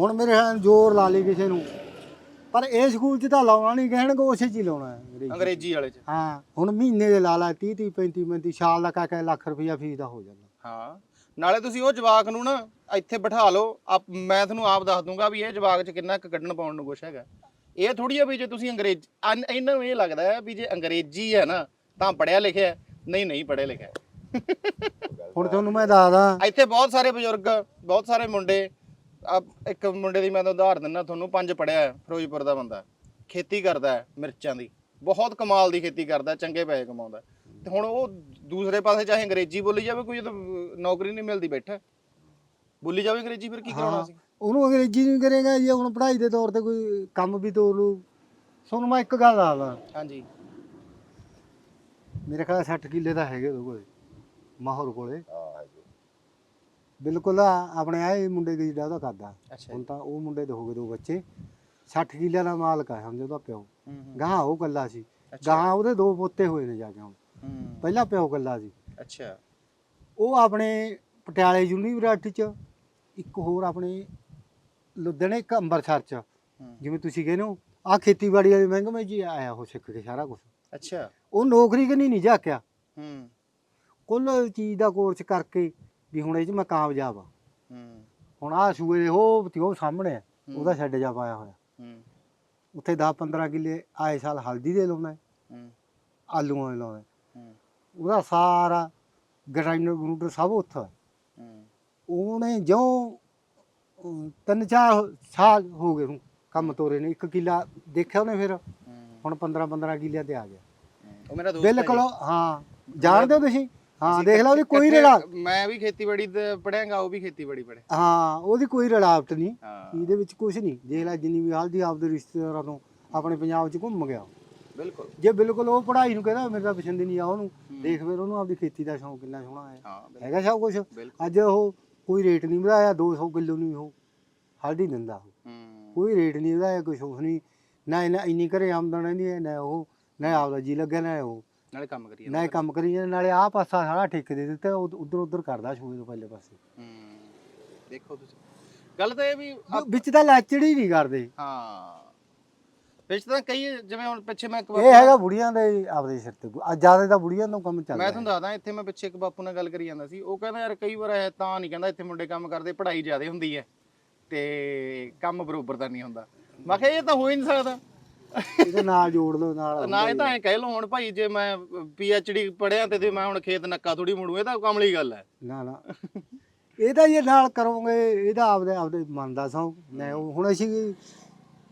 ਹੁਣ ਮੇਰੇ ਖਿਆਲ ਜ਼ੋਰ ਲਾ ਲਈ ਕਿਸੇ ਨੂੰ। ਪਰ ਇਹ ਸਕੂਲ 'ਚ ਤਾਂ ਲਾਉਣਾ ਨਹੀਂ ਕਹਿਣਗੇ ਉਸੇ 'ਚ ਹੀ ਲਾਉਣਾ ਹੈ ਅੰਗਰੇਜ਼ੀ। ਅੰਗਰੇਜ਼ੀ ਵਾਲੇ ਚ ਹਾਂ ਹੁਣ ਮਹੀਨੇ ਦੇ ਲਾ ਲਾ 30 30 35 35 ਸਾਲ ਦਾ ਕਾ ਲੱਖ ਰੁਪਈਆ ਫੀਸ ਦਾ ਹੋ ਜਾਂਦਾ ਹਾਂ ਨਾਲੇ ਤੁਸੀਂ ਉਹ ਜਵਾਕ ਨੂੰ ਨਾ ਇੱਥੇ ਬਿਠਾ ਲਓ ਆਪ ਮੈਂ ਤੁਹਾਨੂੰ ਆਪ ਦੱਸ ਦੂੰਗਾ ਵੀ ਇਹ ਜਵਾਕ ਚ ਕਿੰਨਾ ਕੁ ਕੱਢਣ ਪਾਉਣ ਨੂੰ ਕੁਛ ਹੈਗਾ ਇਹ ਥੋੜੀ ਆ ਵੀ ਜੇ ਤੁਸੀਂ ਅੰਗਰੇਜ਼ ਅਨ- ਇਹਨਾਂ ਨੂੰ ਇਹ ਲੱਗਦਾ ਹੈ ਵੀ ਜੇ ਅੰਗਰੇਜ਼ੀ ਹੈ ਨਾ ਤਾਂ ਪੜਿਆ ਲਿਖਿਆ ਹੈ। ਨਹੀਂ ਨਹੀਂ ਪੜਿਆ ਲਿਖਿਆ ਹੈ। ਹੁਣ ਤੁਹਾਨੂੰ ਮੈਂ ਦੱਸਦਾ ਇੱਥੇ ਬਹੁਤ ਸਾਰੇ ਬਜ਼ੁਰਗ ਬਹੁਤ ਸਾਰੇ ਮੁੰਡੇ ਆ ਇੱਕ ਮੁੰਡੇ ਦੀ ਮੈਂ ਤਾਂ ਉਦਾਹਰਨ ਦਿੰਦਾ ਤੁਹਾਨੂੰ ਪੰਜ ਪੜਿਆ ਫਿਰੋਜ਼ਪੁਰ ਦਾ ਬੰਦਾ ਖੇਤੀ ਕਰਦਾ ਹੈ ਮਿਰਚਾਂ ਦੀ। ਬਹੁਤ ਕਮਾਲ ਦੀ ਖੇਤੀ ਕਰਦਾ ਚੰਗੇ ਪੈਸੇ ਕਮਾਉਂਦਾ। ਤੇ ਹੁਣ ਉਹ ਦੂਸਰੇ ਪਾਸੇ ਚਾਹੇ ਅੰਗਰੇਜ਼ੀ ਬੋਲੀ ਜਾਵੇ ਕੋਈ ਜਦੋਂ ਨੌਕਰੀ ਨਹੀਂ ਮਿਲਦੀ ਬੈਠਾ। ਬੋਲੀ ਜਾਵੇ ਅੰਗਰੇਜ਼ੀ ਫਿਰ ਕੀ ਕਰਾਉਣਾ ਸੀ? ਉਹਨੂੰ ਅੰਗਰੇਜ਼ੀ ਨਹੀਂ ਕਰੇਗਾ ਜੇ ਹੁਣ ਪੜ੍ਹਾਈ ਦੇ ਤੌਰ ਤੇ ਕੋਈ ਕੰਮ ਵੀ ਤੋਰ ਲੂ ਤੁਹਾਨੂੰ ਮੈਂ ਇੱਕ ਗੱਲ ਦੱਸਦਾ। ਹਾਂਜੀ। ਮੇਰੇ ਖਿਆਲ 60 ਕਿੱਲੇ ਤਾਂ ਹੈਗੇ ਉਹਦੇ ਕੋਲੇ ਮਾਹੌਰ ਕੋਲੇ। ਹਾਂ। ਬਿਲਕੁਲ ਆ ਆਪਣੇ ਆਏ ਮੁੰਡੇ ਦੇ ਜਿਹੜਾ ਉਹਦਾ ਕਰਦਾ ਅੱਛਾ ਹੁਣ ਤਾਂ ਉਹ ਮੁੰਡੇ ਦੇ ਹੋ ਗਏ ਦੋ ਬੱਚੇ। 60 ਕਿੱਲਿਆਂ ਦਾ ਮਾਲਕ ਆ ਸਮਝੋ ਉਹਦਾ ਪਿਓ। ਹੂੰ ਗਾਂ ਉਹ ਕੱਲਾ ਸੀ। ਗਾਂ ਉਹਦੇ ਦੋ ਪੋਤੇ ਹੋਏ ਨੇ ਜਾ ਕੇ ਹੁਣ। ਹੂੰ। ਪਹਿਲਾਂ ਪਿਓ ਕੱਲਾ ਸੀ। ਅੱਛਾ। ਉਹ ਆਪਣੇ ਪਟਿਆਲੇ ਯੂਨੀਵਰਸਿਟੀ ਚ ਇੱਕ ਹੋਰ ਆਪਣੇ ਲੁਧਿਆਣੇ ਇੱਕ ਅੰਮ੍ਰਿਤਸਰ ਚ। ਹੂੰ। ਜਿਵੇਂ ਤੁਸੀਂ ਕਹਿੰਦੇ ਹੋ ਆ ਖੇਤੀਬਾੜੀ ਵਾਲੇ ਮਹਿਕਮੇ 'ਚ ਹੀ ਆਇਆ ਉਹ ਸਿੱਖ ਕੇ ਸਾਰਾ ਕੁਝ ਅੱਛਾ। ਉਹ ਨੌਕਰੀ ਕਿ ਨਹੀਂ ਨਹੀਂ ਝਾਕਿਆ ਹੂੰ। ਕੁੱਲ ਚੀਜ਼ ਦਾ ਕੋਰਸ ਕਰਕੇ ਵੀ ਹੁਣ ਇਹ 'ਚ ਮੈਂ ਕਾਮਯਾਬ ਆ। ਹੂੰ। ਹੁਣ ਆ ਸੂਏ ਦੇ ਉਹ ਤੇ ਉਹ ਸਾਹਮਣੇ ਆ। ਉਹਦਾ ਛੱਡ ਜਾ ਪਾਇਆ ਹੋਇਆ। ਹੂੰ। ਉੱਥੇ 10 15 ਕਿੱਲੇ ਆਏ ਸਾਲ ਹਲਦੀ ਦੇ ਲਾਉਣਾ ਹੈ, ਹੂੰ। ਆਲੂਆਂ ਦੇ ਲਾਉਣਾ ਹੈ। ਹੂੰ। ਉਹਦਾ ਸਾਰਾ ਗਰਾਈਂਡਰ ਗਰੂਡਰ ਸਭ ਉੱਥੇ ਹੈ। ਹੂੰ। ਉਹਨੇ ਜਿਉਂ ਅਮ, ਤਿੰਨ ਚਾਰ ਸਾਲ ਹੋ ਗਏ ਨੂੰ ਕੰਮ ਤੋਰੇ ਨੇ। ਇੱਕ ਕਿੱਲਾ ਦੇਖਿਆ ਉਹਨੇ ਫਿਰ? ਹੂੰ। ਹੁਣ 15 15 ਕਿੱਲਿਆਂ ਤੇ ਆ ਗਿਆ। ਉਹ ਮੇਰਾ ਦੋਸਤ ਹੈ ਬਿਲਕੁਲ ਜੀ। ਹਾਂ। ਜਾਣਦੇ ਹੋ ਤੁਸੀਂ? ਹਾਂ ਦੇਖ ਲਓ ਉਹਦੀ ਕੋਈ ਰਲਾ ਮੈਂ ਵੀ ਖੇਤੀਬਾੜੀ ਤੇ ਪੜਿਆਗਾ ਉਹ ਵੀ ਖੇਤੀਬਾੜੀ ਪੜਿਆ ਹਾਂ ਉਹਦੀ ਕੋਈ ਰਲਾਵਟ ਨਹੀਂ। ਹਾਂ। ਇਹਦੇ ਵਿੱਚ ਕੁਝ ਨਹੀਂ। ਦੇਖ ਲੈ ਜਿੰਨੀ ਵੀ ਹਾਲਦੀ ਆਪਦੇ ਰਿਸ਼ਤੇਦਾਰਾਂ ਤੋਂ ਆਪਣੇ ਪੰਜਾਬ 'ਚ ਘੁੰਮ ਗਿਆ। ਬਿਲਕੁਲ। ਜੇ ਬਿਲਕੁਲ ਉਹ ਪੜ੍ਹਾਈ ਨੂੰ ਕਹਿੰਦਾ ਮੇਰੇ ਤਾਂ ਪਸੰਦ ਹੀ ਨਹੀਂ ਆ ਉਹਨੂੰ ਦੇਖ ਫਿਰ ਉਹਨੂੰ ਆਪਦੀ ਖੇਤੀ ਦਾ ਸ਼ੌਂਕ ਕਿੰਨਾ ਸੋਹਣਾ ਹੈ। ਹਾਂ ਬਿਲਕੁਲ। ਹੈਗਾ ਸਭ ਕੁਝ ਬਿਲਕੁਲ। ਅੱਜ ਉਹ ਕੋਈ ਰੇਟ ਨਹੀਂ ਵਧਾਇਆ 200 ਕਿਲੋ ਨਹੀਂ ਉਹ ਹਲਦੀ ਦਿੰਦਾ ਉਹ। ਹੂੰ। ਕੋਈ ਰੇਟ ਨਹੀਂ ਵਧਾਇਆ ਕੁਛ ਕੁਛ ਨਹੀਂ। ਨਾ ਇਹਨਾਂ ਇੰਨੀ ਘਰੇ ਆਮਦਨ ਰਹਿੰਦੀ ਹੈ ਨਾ ਉਹ ਨਾ ਆਪਦਾ ਜੀ ਲੱਗਿਆ ਨਾ ਉਹ। ਨਾਲੇ ਕੰਮ ਕਰੀ ਨਾ ਇਹ ਕੰਮ ਕਰੀ ਜਾਂਦੇ ਨਾਲੇ ਆਹ ਪਾਸਾ ਸਾਰਾ ਠੇਕੇ ਦੇ ਦਿੱਤਾ ਉਧਰ ਉਧਰ ਕਰਦਾ ਸ਼ੂਏ ਤੋਂ ਪਹਿਲੇ ਪਾਸੇ। ਹੂੰ ਦੇਖੋ ਤੁਸੀਂ। ਗੱਲ ਤਾਂ ਇਹ ਵੀ ਵਿੱਚ ਤਾਂ ਲਾਚੜੀ ਨਹੀਂ ਕਰਦੇ। ਹਾਂ। ਵਿੱਚ ਤਾਂ ਕਈ ਜਿਵੇਂ ਹੁਣ ਪਿੱਛੇ ਮੈਂ ਇੱਕ ਇਹ ਹੈਗਾ ਬੁੜੀਆਂ ਦੇ ਆਪਦੇ ਸਿਰ ਤੇ। ਆ ਜ਼ਿਆਦਾ ਤਾਂ ਬੁੜੀਆਂ ਤੋਂ ਕੰਮ ਚੱਲਦਾ ਮੈਂ ਤੁਹਾਨੂੰ ਦੱਸਦਾ ਇੱਥੇ ਮੈਂ ਪਿੱਛੇ ਇੱਕ ਬਾਪੂ ਨਾਲ ਗੱਲ ਕਰੀ ਜਾਂਦਾ ਸੀ। ਉਹ ਕਹਿੰਦਾ ਯਾਰ ਕਈ ਵਾਰ ਇਹ ਤਾਂ ਨਹੀਂ ਕਹਿੰਦਾ ਇੱਥੇ ਮੁੰਡੇ ਕੰਮ ਕਰਦੇ ਪੜ੍ਹਾਈ ਜ਼ਿਆਦਾ ਹੁੰਦੀ ਹੈ ਤੇ ਕੰਮ ਬਰੋਬਰ ਦਾ ਨਹੀਂ ਹੁੰਦਾ। ਮੈਂ ਕਿਹਾ ਇਹ ਤਾਂ ਹੋ ਹੀ ਨਹੀਂ ਸਕਦਾ। ਇਹਦੇ ਨਾਲ ਜੋੜ ਲਓ ਨਾਲ ਨਾ ਇਹ ਤਾਂ ਐ ਕਹਿ ਲਓ ਹੁਣ ਭਾਈ ਜੇ ਮੈਂ ਪੀ ਐਚ ਡੀ ਪੜਿਆ ਤੇ ਤੇ ਮੈਂ ਹੁਣ ਖੇਤ ਨੱਕਾ ਥੋੜੀ ਮੁੜੂ ਇਹ ਤਾਂ ਕਮਲੀ ਗੱਲ ਹੈ ਨਾ ਨਾ। ਇਹ ਤਾਂ ਜੇ ਨਾਲ ਕਰੋਗੇ ਇਹਦਾ ਆਪਦੇ ਆਪਦੇ ਮਨ ਦਾ ਸੌ ਉਹ ਹੁਣ ਅਸੀਂ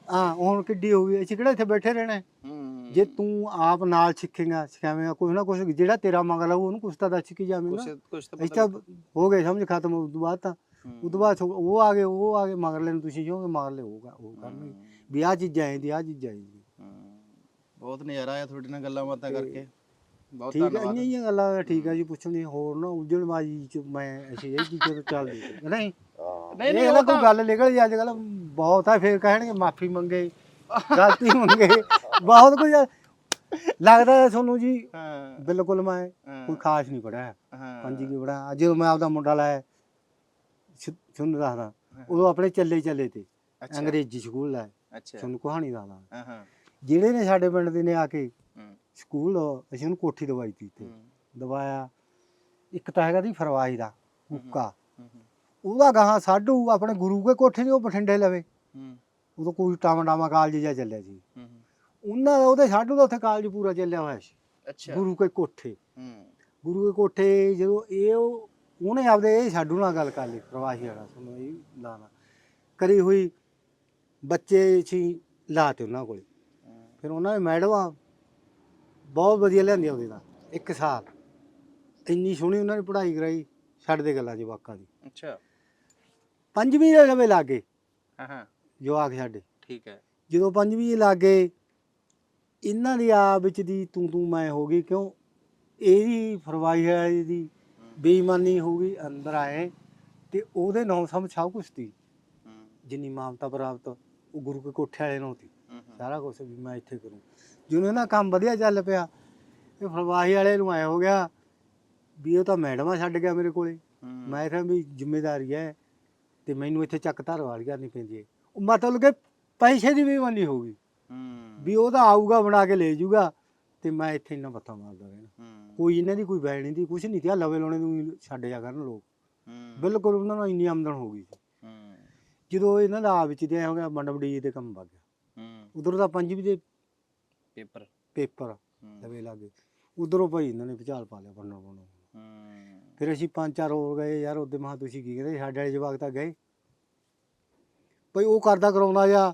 ਹਾਂ ਹੁਣ ਕਿੱਡੀ ਹੋ ਗਈ। ਅਸੀਂ ਕਿਹੜਾ ਇੱਥੇ ਬੈਠੇ ਰਹਿਣਾ ਹੈ? ਹੂੰ ਜੇ ਤੂੰ ਆਪ ਨਾਲ ਸਿੱਖੇਗਾ ਸਿਖਾਵੇਂਗਾ ਕੁਛ ਨਾ ਕੁਛ ਜਿਹੜਾ ਤੇਰਾ ਮੰਗ ਲਾਊ ਉਹਨੂੰ ਕੁਛ ਤਾਂ ਦੱਸ ਕੇ ਜਾਵੇਂਗਾ। ਕੁਛ ਕੁਛ ਤਾਂ ਪਤਾ ਤਾਂ ਹੋ ਗਏ ਸਮਝ ਖਤਮ। ਉਸ ਤੋਂ ਬਾਅਦ ਤਾਂ ਉਦੋਂ ਬਾਅਦ ਸੋ- ਉਹ ਆ ਗਏ ਉਹ ਆ ਗਏ ਮਗਰਲੇ ਨੂੰ ਤੁਸੀਂ ਜੋ ਮਗਰਲੇ ਹੋਊਗਾ ਉਹ ਕਰਨਗੇ। ਵੀ ਆਹ ਚੀਜ਼ਾਂ ਆਈ ਦੀ ਆਹ ਚੀਜ਼ਾਂ ਆਈ ਦੀ ਬਹੁਤ ਨਜ਼ਾਰਾ ਆਇਆ ਤੁਹਾਡੇ ਨਾਲ ਗੱਲਾਂ ਬਾਤਾਂ ਕਰਕੇ। ਬਹੁਤ ਠੀਕ ਹੈ ਇੰਨੀਆਂ ਹੀ ਗੱਲਾਂ ਠੀਕ ਹੈ ਜੀ ਪੁੱਛਣ ਦੀ ਹੋਰ ਨਾ ਉਲਝਣਬਾਜ਼ੀ ਚ ਮੈਂ ਅਸੀਂ ਇਹ ਚੀਜ਼ਾਂ ਤੋਂ ਚੱਲਦੀ ਨਹੀਂ? ਨਹੀਂ ਇਹ ਨਹੀਂ ਨਾ ਉਹ ਕੋਈ ਗੱਲ ਨਿਕਲ ਜੀ ਅੱਜ ਕੱਲ ਬਹੁਤ ਆ ਫੇਰ ਕਹਿਣਗੇ ਮਾਫੀ ਮੰਗੇ ਗਲਤੀ ਮੰਗੇ ਬਹੁਤ ਕੁਝ ਆ। ਲੱਗਦਾ ਹੈ ਤੁਹਾਨੂੰ ਜੀ ਹਾਂ। ਬਿਲਕੁਲ ਮੈਂ ਕੋਈ ਖਾਸ ਨਹੀਂ ਪੜਿਆ ਹਾਂ। ਪੰਜੀ ਕੀ ਪੜਿਆ ਅੱਜ ਜਦੋਂ ਮੈਂ ਆਪਦਾ ਮੁੰਡਾ ਲਾਇਆ ਤੁਹਾਨੂੰ ਦੱਸਦਾ ਉਦੋਂ ਆਪਣੇ ਚੱਲੇ ਚੱਲੇ ਤੇ ਅੱਛਾ। ਅੰਗਰੇਜ਼ੀ ਸਕੂਲ ਲਾਇਆ। ਅੱਛਾ। ਤੁਹਾਨੂੰ ਕਹਾਣੀ ਦੱਸਦਾ। ਹਾਂ ਹਾਂ। ਜਿਹੜੇ ਨੇ ਸਾਡੇ ਪਿੰਡ ਦੇ ਨੇ ਆ ਕੇ ਸਕੂਲ ਅਸੀਂ ਉਹਨੂੰ ਕੋਠੀ ਦਵਾਈ ਤੀ ਤੇ ਦਵਾਇਆ। ਇੱਕ ਤਾਂ ਹੈਗਾ ਦੀ ਫਰਵਾਈ ਦਾ ਹੁੱਕਾ। ਉਹਦਾ ਗਾਹਾਂ ਸਾਡੂ ਆਪਣੇ ਗੁਰੂ ਕੇ ਕੋਠੇ ਨੇ ਉਹ ਬਠਿੰਡੇ ਲਵੇ। ਹੂੰ, ਉਦੋਂ ਕੋਈ ਟਾਮਾ ਟਾਮਾ ਕਾਲਜ ਜਿਹਾ ਚੱਲਿਆ ਸੀ। ਹੂੰ, ਉਹਨਾਂ ਦਾ ਉਹਦੇ ਸਾਡੂ ਦਾ ਉੱਥੇ ਕਾਲਜ ਪੂਰਾ ਚੱਲਿਆ ਹੋਇਆ ਸੀ। ਅੱਛਾ। ਗੁਰੂ ਕੇ ਕੋਠੇ। ਹੂੰ। ਗੁਰੂ ਕੇ ਕੋਠੇ ਜਦੋਂ ਇਹ ਉਹ- ਉਹਨੇ ਆਪਦੇ ਇਹ ਸਾਡੂ ਨਾਲ ਗੱਲ ਕਰ ਲਈ ਪ੍ਰਵਾਸੀ ਵਾਲਾ। ਤੁਹਾਨੂੰ ਇਹ ਲਾਣਾ ਕਰੀ ਹੋਈ ਬੱਚੇ ਸੀ ਲਾਤੇ ਉਹਨਾਂ ਕੋਲੇ। ਫਿਰ ਉਹਨਾਂ ਨੇ ਮੈਡਮਾਂ ਬਹੁਤ ਵਧੀਆ ਲਿਆਂਦੀਆਂ ਉਹਦੇ ਨਾਲ ਇੱਕ ਸਾਲ। ਇੰਨੀ ਸੋਹਣੀ ਉਹਨਾਂ ਨੇ ਪੜ੍ਹਾਈ ਕਰਾਈ ਛੱਡ ਦੇ ਗੱਲਾਂ ਜਵਾਕਾਂ ਦੀ। ਅੱਛਾ। ਪੰਜਵੀਂ ਦੇ ਲਵੇ ਲੱਗੇ। ਹਾਂ ਹਾਂ। ਜਵਾਕ ਸਾਡੇ। ਠੀਕ ਹੈ। ਜਦੋਂ ਪੰਜਵੀਂ ਦੇ ਲੱਗੇ ਇਹਨਾਂ ਦੀ ਆ ਵਿੱਚ ਦੀ ਤੂੰ ਤੂੰ ਮੈਂ ਹੋ ਗਈ ਕਿਉਂ? ਇਹਦੀ ਫਰਵਾਈ ਹੈ ਇਹਦੀ ਬੇਈਮਾਨੀ ਹੋ ਗਈ ਅੰਦਰ ਆਏ ਤੇ ਉਹਦੇ ਨਾਮ ਸਮ ਸਭ ਕੁਛ ਸੀ। ਜਿੰਨੀ ਮਾਮਤਾ ਪ੍ਰਾਪਤ ਉਹ ਗੁਰੂ ਕੇ ਕੋਠੇ ਵਾਲੇ ਨੂੰ ਸੀ। ਹੂੰ, ਹੂੰ, ਸਾਰਾ ਕੁਝ ਵੀ ਮੈਂ ਇੱਥੇ ਕਰੂੰ। ਜਦੋਂ ਇਹਨਾਂ ਕੰਮ ਵਧੀਆ ਚੱਲ ਪਿਆ ਇਹ ਫਰਵਾਹੀ ਵਾਲੇ ਨੂੰ ਆਇਆ ਹੋ ਗਿਆ ਵੀ ਇਹ ਤਾਂ ਮੈਡਮਾਂ ਛੱਡ ਗਿਆ ਮੇਰੇ ਕੋਲੇ। ਮੈਂ ਕਿਹਾ ਵੀ ਜ਼ਿੰਮੇਵਾਰੀ ਹੈ ਤੇ ਮੈਨੂੰ ਇੱਥੇ ਚੱਕ ਧਰ ਵਾਲੀ ਕਰਨੀ ਪੈਂਦੀ ਹੈ ਉਹ ਮਤਲਬ ਕਿ ਪੈਸੇ ਦੀ ਬੇਈਮਾਨੀ ਹੋ। ਗਈ ਵੀ ਉਹ ਤਾਂ ਆਊਗਾ ਬਣਾ ਕੇ ਲੈ ਜਾਊਗਾ ਤੇ ਮੈਂ ਇੱਥੇ ਇੰਨਾ ਪੱਤਾ ਮਾਰਦਾ ਰਹਿਣਾ। ਕੋਈ ਇਹਨਾਂ ਦੀ ਕੋਈ ਬੈਣ ਨਹੀਂ ਦੀ ਕੁਛ ਨਹੀਂ ਤੇ ਲਵੇ ਲਾਉਣੇ ਨੂੰ ਛੱਡ ਜਾ ਕਰਨ ਲੋਕ। ਬਿਲਕੁਲ ਉਹਨਾਂ ਨੂੰ ਇੰਨੀ ਆਮਦਨ ਹੋ ਗਈ ਸੀ। ਜਦੋਂ ਇਹਨਾਂ ਦਾ ਆ ਵਿੱਚ ਦੇ ਹੋ ਗਿਆ ਮੰਡਵੜੀ ਦੇ ਕੰਮ ਵਗ ਗਿਆ। ਹੂੰ, ਉਧਰ ਦਾ ਪੰਜਵੀਂ ਦੇ ਪੇਪਰ। ਪੇਪਰ ਲਵੇ ਲੱਗੇ ਉਧਰੋਂ ਭਾਈ ਇਹਨਾਂ ਨੇ ਭਚਾਲ ਪਾ ਲਿਆ ਬੰਨੋ ਬੰਨੋ ਹੂੰ, ਫਿਰ ਅਸੀਂ ਪੰਜ ਚਾਰ ਹੋ ਗਏ ਯਾਰ ਉਹਦੇ ਮਹਾ ਤੁਸੀਂ ਕੀ ਕਹਿੰਦੇ ਸਾਡੇ ਵਾਲੇ ਜਵਾਕ ਤਾਂ ਗਏ। ਭਈ ਉਹ ਕਰਦਾ ਕਰਾਉਂਦਾ ਜਾਂ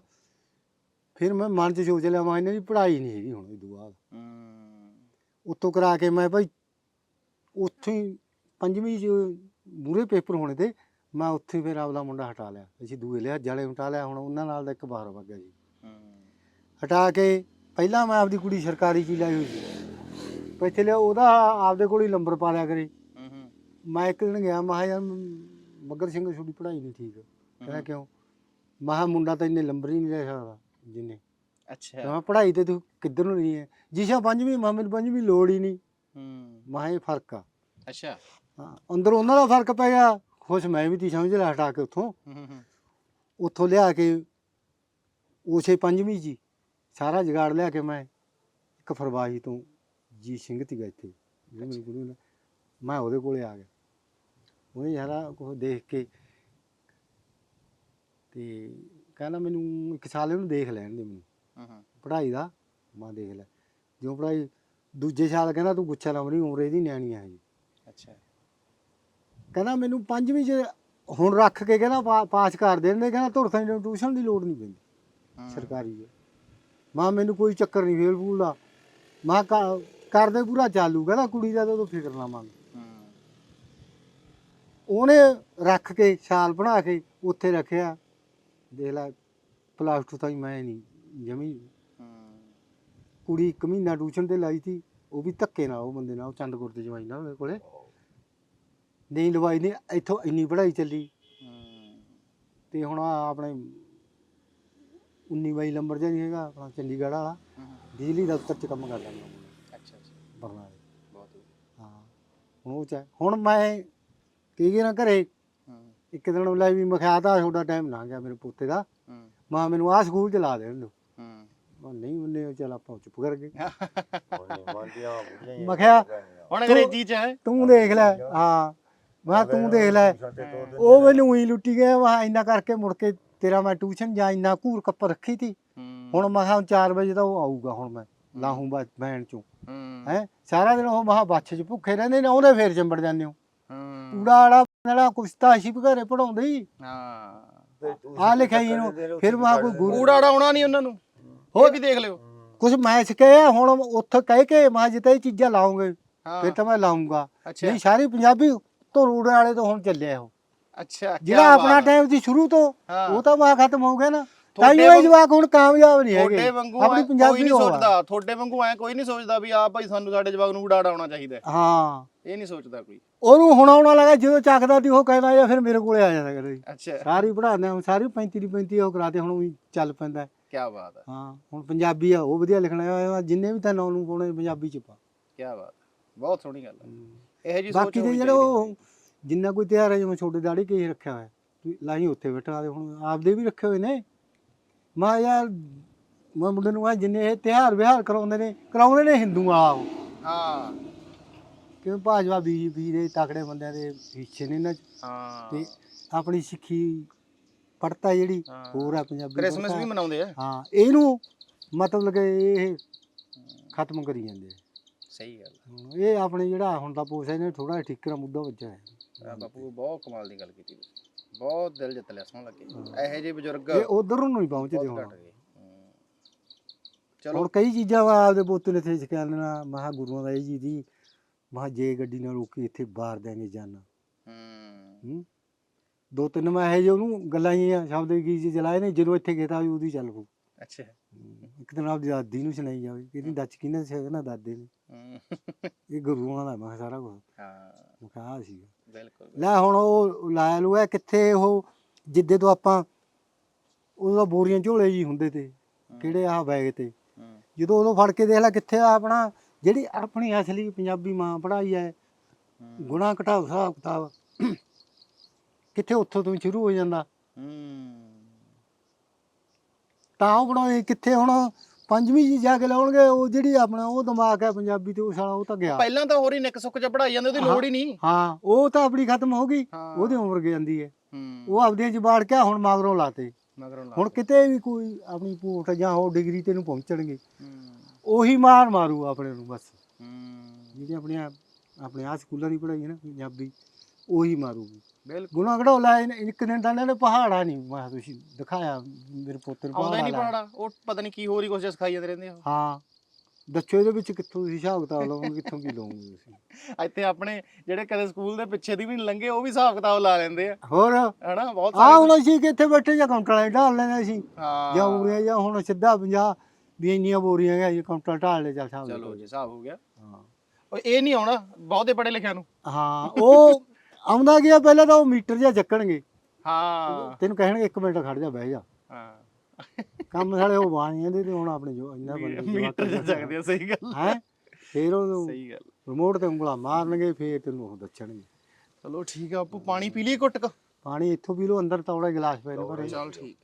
ਫਿਰ ਮੈਂ ਮਨ 'ਚ ਸੋਚ ਲਿਆ ਮੈਂ ਇਹਨਾਂ ਦੀ ਪੜ੍ਹਾਈ ਨਹੀਂ ਹੈਗੀ ਹੁਣ ਇਹ ਬਾਅਦ ਹੂੰ, ਉੱਤੋਂ ਕਰਾ ਕੇ ਮੈਂ ਭਾਈ ਉੱਥੇ ਹੀ ਪੰਜਵੀਂ 'ਚ ਮੂਰੇ ਪੇਪਰ ਹੋਣੇ ਤੇ ਮੈਂ ਉੱਥੇ ਫਿਰ ਆਪਦਾ ਮੁੰਡਾ ਹਟਾ ਲਿਆ। ਅਸੀਂ ਦੂਏ ਲਿਆ ਜਾਲੇ ਹਟਾ ਲਿਆ ਹੁਣ ਉਹਨਾਂ ਨਾਲ ਦਾ ਇੱਕ ਬਾਹਰ ਵਗ ਗਿਆ ਜੀ। ਹਟਾ ਕੇ ਪਹਿਲਾਂ ਮੈਂ ਆਪਦੀ ਕੁੜੀ ਸਰਕਾਰੀ ਚ ਹੀ ਲਾਈ ਹੋਈ ਸੀ। ਪੈਸੇ ਲਿਆ ਉਹਦਾ ਆਪਦੇ ਕੋਲ ਹੀ ਨੰਬਰ ਪਾ ਲਿਆ ਕਰੇ। ਮੈਂ ਇੱਕ ਦਿਨ ਗਿਆ ਮੈਂ ਕਿਹਾ ਯਾਰ ਮੱਗਰ ਸਿੰਘ ਤੁਹਾਡੀ ਪੜ੍ਹਾਈ ਨਹੀਂ ਠੀਕ। ਕਹਿੰਦਾ ਕਿਉਂ? ਮੈਂ ਕਿਹਾ ਮੁੰਡਾ ਤਾਂ ਇੰਨੇ ਨੰਬਰ ਹੀ ਨਹੀਂ ਲੈ ਸਕਦਾ ਜਿੰਨੇ। ਅੱਛਾ। ਮੈਂ ਪੜ੍ਹਾਈ ਤੇ ਤੂੰ ਕਿੱਧਰ ਨੂੰ ਨਹੀਂ ਹੈ? ਜਿਸ਼ਾ ਪੰਜਵੀਂ ਮੈਂ ਮੈਨੂੰ ਪੰਜਵੀਂ ਲੋੜ ਹੀ ਨਹੀਂ। ਹੂੰ, ਮੈਂ ਕਿਹਾ ਇਹ ਫ਼ਰਕ ਆ। ਅੱਛਾ। ਹਾਂ ਅੰਦਰ ਉਹਨਾਂ ਦਾ ਫ਼ਰਕ ਪੈ ਗਿਆ। ਖੁਸ਼ ਮੈਂ ਵੀ ਤੀ ਸਮਝ ਲਿਆ ਹਟਾ ਕੇ ਉੱਥੋਂ। ਉੱਥੋਂ ਲਿਆ ਕੇ ਉਸੇ ਪੰਜਵੀਂ ਜੀ ਸਾਰਾ ਜਗਾੜ ਲਿਆ ਕੇ ਮੈਂ ਇੱਕ ਫਰਵਾਹੀ ਤੋਂ ਜੀ ਸਿੰਘ ਤੀ ਮੇਰੇ ਗੁਰੂ ਨੇ ਮੈਂ ਉਹਦੇ ਕੋਲੇ ਆ ਗਿਆ। ਉਹਨੇ ਸਾਰਾ ਕੁਝ ਦੇਖ ਕੇ ਤੇ ਕਹਿੰਦਾ ਮੈਨੂੰ ਇੱਕ ਸਾਲ ਇਹਨੂੰ ਦੇਖ ਲੈਣ ਦੇ ਮੈਨੂੰ। ਪੜ੍ਹਾਈ ਦਾ? ਮੈਂ ਦੇਖ ਲੈ ਜਿਉਂ ਪੜ੍ਹਾਈ ਦੂਜੇ ਸਾਲ ਕਹਿੰਦਾ ਤੂੰ ਗੁੱਛਾ ਲਾਉਣੀ ਉਮਰ ਇਹਦੀ ਨਿਆਣੀ ਆ ਜੀ ਅੱਛਾ। ਕਹਿੰਦਾ ਮੈਨੂੰ ਪੰਜਵੀਂ ਚ ਹੁਣ ਰੱਖ ਕੇ ਕਹਿੰਦਾ ਪਾ- ਪਾਸ ਕਰ ਦੇਣਦੇ ਕਹਿੰਦਾ ਤੁਰ ਤੈਨੂੰ ਟਿਊਸ਼ਨ ਦੀ ਲੋੜ ਨਹੀਂ ਪੈਂਦੀ ਸਰਕਾਰੀ ਹੈ ਮਾਂ ਮੈਨੂੰ ਕੋਈ ਚੱਕਰ ਨਹੀਂ ਫੇਲ ਫੂਲ ਦਾ। ਮਾਂ ਕਰਦੇ ਪੂਰਾ ਚਾਲੂ ਕਹਿੰਦਾ ਕੁੜੀ ਦਾ ਤਾਂ ਤੂੰ ਫਿਕਰ ਨਾ ਮੰਨ। ਹੂੰ, ਉਹਨੇ ਰੱਖ ਕੇ ਛਾਲ ਬਣਾ ਕੇ ਉੱਥੇ ਰੱਖਿਆ। ਦੇਖ ਲੈ ਪਲੱਸ 2 ਤਾਈਂ ਮੈਂ ਨਹੀਂ ਜਮੀ ਕੁੜੀ ਇੱਕ ਮਹੀਨਾ ਟਿਊਸ਼ਨ ਤੇ ਲਾਈ ਸੀ ਉਹ ਵੀ ਧੱਕੇ ਨਾਲ ਉਹ ਬੰਦੇ ਨਾਲ ਉਹ ਚੰਦਪੁਰ ਤੇ ਜਵਾਈ ਨਾਲ ਉਹਦੇ ਕੋਲੇ। ਨਹੀਂ ਲਵਾਈ ਨਹੀਂ ਇੱਥੋਂ ਇੰਨੀ ਪੜ੍ਹਾਈ ਚੱਲੀ। ਤੇ ਹੁਣ ਆਹ ਆਪਣੇ 19 ਬਾਈ ਨੰਬਰ ਜਿਹਾ ਨਹੀਂ ਹੈਗਾ ਆਪਣਾ ਚੰਡੀਗੜ੍ਹ ਵਾਲਾ। ਬਿਜਲੀ ਦਫ਼ਤਰ 'ਚ ਕੰਮ ਕਰਦਾ ਮੈਂ ਅੱਛਾ ਅੱਛਾ। ਬਰਨਾਲੇ। ਬਹੁਤ ਹਾਂ ਹੁਣ ਉਹ ਚ ਹੈ। ਹੁਣ ਮੈਂ ਕੀ ਗਿਆ ਘਰੇ? ਹੂੰ, ਇੱਕ ਦਿਨ ਲੈ ਵੀ ਮੈਂ ਕਿਹਾ ਤਾਂ ਤੁਹਾਡਾ ਟਾਈਮ ਲੰਘ ਗਿਆ ਮੇਰੇ ਪੋਤੇ ਦਾ। ਹੂੰ, ਮਾਂ ਮੈਨੂੰ ਆਹ ਸਕੂਲ ਚ ਲਾ ਦੇਣ ਦੋ। ਹੂੰ, ਮੈਂ ਨਹੀਂ ਉਹਨੇ ਚੱਲ ਆਪਾਂ ਚੁੱਪ ਕਰ ਗਏ ਹੁਣ ਅੰਗਰੇਜ਼ੀ ਚ ਹੈ। ਤੂੰ ਦੇਖ ਲੈ ਹਾਂ। ਮੈਂ ਕਿਹਾ ਤੂੰ ਦੇਖ ਲੈ ਉਹ ਮੈਨੂੰ ਉਹੀ ਲੁੱਟੀ ਗਿਆ ਵਾ ਇੰਨਾ ਕਰਕੇ ਮੁੜ ਕੇ ਤੇਰਾ ਮੈਂ ਟਿਊਸ਼ਨ ਜਾਂ ਇੰਨਾ ਘੂਰ ਕੱਪ ਰੱਖੀ ਤੀ। ਹੂੰ, ਹੁਣ ਮੈਂ ਕਿਹਾ 4 ਵਜੇ ਤਾਂ ਉਹ ਆਊਗਾ ਹੁਣ ਮੈਂ ਲਾਹੂੰ ਬਸ ਬੈਣ ਚੋਂ। ਹੂੰ, ਹੈ ਸਾਰਾ ਦਿਨ ਉਹ ਮਹਾ ਬੱਛ ਚ ਭੁੱਖੇ ਰਹਿੰਦੇ ਨੇ ਉਹਦੇ ਫੇਰ ਚੰਬੜ ਜਾਂਦੇ ਹੋ। ਹੂੰ, ਪੂੜਾ ਵਾਲਾ ਵਾਲਾ ਕੁਛ ਤਾਂ ਅਸੀਂ ਵੀ ਘਰੇ ਪੜਾਉਂਦੇ ਹੀ। ਹਾਂ। ਆ ਲਿਖਿਆ ਜੀ ਇਹਨੂੰ ਫਿਰ ਮੈਂ ਕੋਈ ਗੁਰੂ ਕੂੜਾ ਆਉਣਾ ਨਹੀਂ ਉਹਨਾਂ ਨੂੰ। ਹੋਰ? ਵੀ ਦੇਖ ਲਿਓ। ਕੁਛ ਮੈਂ ਸਿੱਖਿਆ ਹੁਣ ਉੱਥੇ ਕਹਿ ਕੇ ਮੈਂ ਜਿੱਤੇ ਚੀਜ਼ਾਂ ਲਾਉਂਗੇ ਹਾਂ। ਫਿਰ ਤਾਂ ਮੈਂ ਲਾਉਂਗਾ। ਨਹੀਂ ਸਾਰੀ ਪੰਜਾਬੀ ਤੋਂ ਰੂੜੇ ਵਾਲੇ ਤੋਂ ਹੁਣ ਚੱਲਿਆ ਉਹ। ਅੱਛਾ ਜਿਹੜਾ ਆਪਣਾ ਆ। ਟਾਈਮ ਸੀ ਸ਼ੁਰੂ ਤੋਂ ਹਾਂ। ਉਹ ਤਾਂ ਵਾ ਖਤਮ ਹੋ ਗਿਆ ਨਾ। ਤੁਹਾਡੇ ਤਾਈਓ ਇਹ ਵਾਂਗ- ਜਵਾਕ ਹੁਣ ਕਾਮਯਾਬ ਨਹੀਂ ਹੈਗੇ। ਤੁਹਾਡੇ ਵਾਂਗੂ ਆਪਣੀ ਕੋਈ ਪੰਜਾਬੀ ਨਹੀਂ ਆ। ਸੋਚਦਾ। ਤੁਹਾਡੇ ਵਾਂਗੂ ਐ ਕੋਈ ਨਹੀਂ ਸੋਚਦਾ ਵੀ ਆ ਭਾਈ ਸਾਨੂੰ ਸਾਡੇ ਜਵਾਗ ਨੂੰ ਉਡਾੜਾ ਆਉਣਾ ਚਾਹੀਦਾ ਹੈ। ਹਾਂ। ਇਹ ਨਹੀਂ ਸੋਚਦਾ ਕੋਈ। ਉਹਨੂੰ ਹੁਣ ਆਉਣਾ ਲੱਗਾ ਜਦੋਂ ਚੱਕਦਾ ਸੀ ਉਹ ਕਹਿੰਦਾ ਜਾਂ ਫਿਰ ਮੇਰੇ ਕੋਲੇ ਆ ਜਾਂਦਾ ਕਰੇ। ਅੱਛਾ। ਸਾਰੀ ਪੜਾਉਂਦੇ ਹਾਂ ਸਾਰੀ 35 ਦੀ 35 ਉਹ ਕਰਾਤੇ ਹੁਣ ਉਹੀ ਚੱਲ ਪੈਂਦਾ ਹੈ। ਕੀ ਬਾਤ ਹੈ ਹਾਂ ਹੁਣ ਪੰਜਾਬੀ ਆ ਉਹ ਵਧੀਆ ਲਿਖਣਾ ਹੈ। ਜਿੰਨੇ ਵੀ ਤਾਂ ਨਾਂ ਨੂੰ ਪਾਉਣੇ ਪੰਜਾਬੀ ਚ ਪਾ। ਕੀ ਬਾਤ ਹੈ। ਬਹੁਤ ਸੋਹਣੀ ਗੱਲ ਹੈ। ਇਹੋ ਜੀ ਸੋਚ ਬਾਕੀ ਦੇ ਹੋਣੀ ਜਿਹੜੇ ਚਾਹੀਦੀ। ਉਹ ਜਿੰਨਾ ਕੋਈ ਤਿਉਹਾਰ ਹੈ ਜਿਵੇਂ ਛੋਟੇ ਦਾੜੀ ਕੇ ਰੱਖਿਆ ਹੋਇਆ ਲਾਈ ਉੱਥੇ ਬੈਠਾ ਤੇ ਹੁਣ ਆਪਦੇ ਵੀ ਰੱਖੇ ਹੋਏ ਨੇ। ਮੈਂ ਯਾਰ ਮੈਂ ਮੁੰਡੇ ਨੂੰ ਆ ਜਿੰਨੇ ਇਹ ਤਿਉਹਾਰ ਵਿਹਾਰ ਕਰਾਉਂਦੇ ਨੇ ਕਰਾਉਂਦੇ ਨੇ ਹਿੰਦੂ ਉਹ ਹਾਂ। ਕਿਉਂ ਭਾਜਪਾ ਬੀਜੇਪੀ ਦੇ ਤਕੜੇ ਬੰਦਿਆਂ ਦੇ ਹਿੱਸੇ ਨੇ 'ਚ। ਹਾਂ। ਤੇ ਆਪਣੀ ਸਿੱਖੀ ਪੜਤਾ ਜਿਹੜੀ। ਹੋਰ ਆ ਪੰਜਾਬੀ ਕ੍ਰਿਸਮਸ। ਵੀ ਮਨਾਉਂਦੇ ਆ। ਹਾਂ ਇਹਨੂੰ ਮਤਲਬ ਕਿ ਇਹ ਖਤਮ ਕਰੀ ਜਾਂਦੇ ਆ। ਸਹੀ ਗੱਲ ਇਹ ਆਪਣੇ ਜਿਹੜਾ ਹੁਣ ਦਾ ਪੋਸਾ ਇਹਨੇ ਥੋੜਾ ਠੀਕਰਾ ਮੁੱਦਾ ਵੱਜਾ ਹੈ ਆ ਬਾਪੂ ਬਹੁਤ ਕਮਾਲ ਦੀ ਗੱਲ ਕੀਤੀ ਤੁਸੀਂ। ਬਹੁਤ ਦਿਲ ਜਿੱਤ ਲਿਆ ਸੋਹਣ ਲੱਗੇ। ਇਹੋ ਜਿਹੇ ਬਜ਼ੁਰਗ ਇਹ ਉਧਰ ਨੂੰ ਨਹੀਂ ਪਹੁੰਚਦੇ ਬਹੁਤ ਹੁਣ। ਘੱਟ ਗਏ। ਹੂੰ। ਚਲੋ। ਹੁਣ ਕਈ ਚੀਜ਼ਾਂ ਵਾ ਆਪਦੇ ਨੇ ਇੱਥੇ ਸਿਖਾ ਲੈਣਾ। ਮਹਾ ਗੁਰੂਆਂ ਦਾ ਇਹ ਜੀ ਦੀ ਮਹਾ ਜੇ ਗੱਡੀ ਨਾਲ ਰੋਕੀ ਇੱਥੇ ਬਾਹਰ ਦੇਂਗੇ ਜਾਨਾ ਹੂੰ। ਹੂੰ। ਦੋ ਤਿੰਨ ਮੈਂ ਇਹ ਜਿਹੇ ਉਹਨੂੰ ਗੱਲਾਂ ਜੀਆਂ ਸ਼ਬਦ ਕੀ ਚ ਚਲਾਏ ਨੇ ਜਦੋਂ ਇੱਥੇ ਗਿਆ ਤਾਂ ਉਹਦੀ ਚੱਲ ਪਊ। ਅੱਛਾ। ਇੱਕ ਦਿਨ ਆਪਦੀ ਦਾਦੀ ਨੂੰ ਸੁਣਾਈ ਜਾਵੇ। ਕਿਹਦੀ ਦੱਚ ਕਿਹਨੇ ਨਾ ਦਾਦੇ ਨੇ? ਹੂੰ। ਇਹ ਗੁਰੂਆਂ ਦਾ ਮੈਂ ਕਿਹਾ ਸਾਰਾ ਕੁਝ ਹਾਂ। ਮੈਂ ਕਿਹਾ ਆਹ ਸੀਗਾ। ਬਿਲਕੁਲ ਲੈ ਹੁਣ ਉਹ ਲਾਇਆ ਲੂਆ ਕਿੱਥੇ ਉਹ ਜਿੱਦੇ ਤੋਂ ਆਪਾਂ ਉਹਦਾ ਬੋਰੀਆਂ ਝੋਲੇ ਜੀ ਹੁੰਦੇ ਤੇ ਕਿਹੜੇ ਆਹ ਬੈਗ ਤੇ। ਜਦੋਂ ਉਦੋਂ ਫੜ ਕੇ ਦੇਖ ਲੈ ਕਿੱਥੇ ਆ ਆਪਣਾ ਜਿਹੜੀ ਆਪਣੀ ਅਸਲੀ ਪੰਜਾਬੀ ਮਾਂ ਪੜਾਈ ਹੈ। ਗੁਣਾ ਘਟਾਓ ਹਿਸਾਬ ਕਿਤਾਬ ਕਿੱਥੇ ਉੱਥੋਂ ਤੋਂ ਸ਼ੁਰੂ ਹੋ ਜਾਂਦਾ। ਤਾਂ ਉਹ ਬਣਾਏ ਕਿੱਥੇ ਹੁਣ ਪੰਜਵੀਂ ਜੀ ਜਾ ਕੇ ਲਾਉਣਗੇ ਉਹ ਜਿਹੜੀ ਆਪਣਾ ਉਹ ਦਿਮਾਗ ਹੈ ਪੰਜਾਬੀ ਤੇ ਉਹ ਸਾਲਾ ਉਹ ਤਾਂ ਗਿਆ। ਪਹਿਲਾਂ ਤਾਂ ਹੋਰ ਹੀ ਨਿੱਕ ਸੁੱਕ ਚ ਪੜਾਈ ਜਾਂਦੇ ਉਹਦੀ ਲੋੜ ਹੀ ਨਹੀਂ। ਹਾਂ ਉਹ ਤਾਂ ਆਪਣੀ ਖਤਮ ਹੋ ਗਈ ਹਾਂ। ਉਹਦੀ ਉਮਰ ਗਈ ਜਾਂਦੀ ਹੈ। ਹੂੰ। ਉਹ ਆਪਦੀਆਂ ਚ ਬਾੜ ਕੇ ਹੁਣ ਮਗਰੋਂ ਲਾਤੇ। ਮਗਰੋਂ ਲਾ ਹੁਣ ਕਿਤੇ ਵੀ ਕੋਈ ਆਪਣੀ ਭੂਤ ਜਾਂ ਉਹ ਡਿਗਰੀ ਤੇ ਨੂੰ ਪਹੁੰਚਣਗੇ ਹੂੰ। ਉਹੀ ਮਾਰ ਮਾਰੂ ਆਪਣੇ ਨੂੰ ਬਸ। ਹੂੰ। ਜਿਹੜੀ ਆਪਣੀਆਂ ਆਪਣੇ ਆ ਸਕੂਲਾਂ ਦੀ ਪੜ੍ਹਾਈ ਹੈ ਨਾ ਪੰਜਾਬੀ। ਉਹੀ ਮਾਰੂਗੀ। ਬਿਲਕੁਲ। ਗੁਣਾ ਘੜੋਲਾ ਇੱਕ ਦਿਨ ਤਾਂ ਇਹਨਾਂ ਨੇ ਪਹਾੜਾ ਨਹੀਂ ਮੈਂ ਤੁਸੀਂ ਦਿਖਾਇਆ ਮੇਰੇ ਪੁੱਤ ਨੂੰ ਆਉਂਦਾ ਨਹੀਂ। ਪਹਾੜਾ ਉਹ ਪਤਾ ਨਹੀਂ ਕੀ ਹੋਰ ਹੀ ਕੁਝ ਸਿਖਾਈ ਜਾਂਦੇ ਰਹਿੰਦੇ ਆ। ਹਾਂ ਦੱਸੋ ਇਹਦੇ ਵਿੱਚ ਕਿੱਥੋਂ ਤੁਸੀਂ ਹਿਸਾਬ ਕਿਤਾਬ ਲਾਓਗੇ ਕਿੱਥੋਂ ਕੀ ਲਾਓਗੇ ਤੁਸੀਂ? ਇੱਥੇ ਆਪਣੇ ਜਿਹੜੇ ਕਦੇ ਸਕੂਲ ਦੇ ਪਿੱਛੇ ਦੀ ਵੀ ਨਹੀਂ ਲੰਘੇ ਉਹ ਵੀ ਹਿਸਾਬ ਕਿਤਾਬ ਲਾ ਲੈਂਦੇ ਆ। ਹੋਰ? ਆ ਹਨਾ ਬਹੁਤ ਹੁਣ ਅਸੀਂ ਕਿੱਥੇ ਬੈਠੇ ਜਾਂ ਕਾਊਂਟਰ ਵਾਲੇ ਢਾਲ ਲੈਣੇ ਅਸੀਂ। ਜਾਂ ਉਰੇ ਜਾਂ ਹੁਣ ਸਿੱਧਾ 50 ਵੀ ਇੰਨੀਆਂ ਬੋਰੀਆਂ ਹੈਗੀਆਂ ਜੀ ਕਾਊਂਟਰ ਢਾਲ ਲੈ ਚੱਲ ਹਿਸਾਬ ਚਲੋ ਜੀ ਹਿਸਾਬ ਹੋ ਗਿਆ। ਹਾਂ। ਉਹ ਇਹ ਨਹੀਂ ਆਉਣਾ ਬਹੁਤੇ ਪੜੇ ਲਿਖਿਆ ਨੂੰ। ਹਾਂ ਉਹ ਆਉਂਦਾ ਗਿਆ ਪਹਿਲਾਂ ਤਾਂ ਉਹ ਮੀਟਰ ਜਿਹਾ ਚੱਕਣਗੇ। ਹਾਂ। ਤੈਨੂੰ ਕਹਿਣਗੇ ਇੱਕ ਮਿੰਟ ਖੜ ਜਾ ਬਹਿ ਜਾ। ਹਾਂ। ਕੰਮ ਸਾਲੇ ਉਹ ਬਾਣੀਆਂ ਦੇ ਤੇ ਹੁਣ ਆਪਣੇ ਜੋ ਇੰਨਾ ਬੰਦੇ ਮੀਟਰ ਚ ਚੱਕਦੇ ਆ ਸਹੀ ਗੱਲ। ਹੈ? ਫੇਰ ਉਹ ਸਹੀ ਗੱਲ। ਰਿਮੋਟ ਤੇ ਉਂਗਲਾਂ ਮਾਰਨਗੇ ਫੇਰ ਤੈਨੂੰ ਉਹ ਦੱਸਣਗੇ। ਚਲੋ ਠੀਕ ਆ ਆਪੂ ਪਾਣੀ ਪੀ ਲਈ ਘੁੱਟ ਕ? ਪਾਣੀ ਇੱਥੋਂ ਪੀ ਲਓ ਅੰਦਰ ਤੌੜਾ ਗਲਾਸ ਪੈ ਚਲ ਠੀਕ।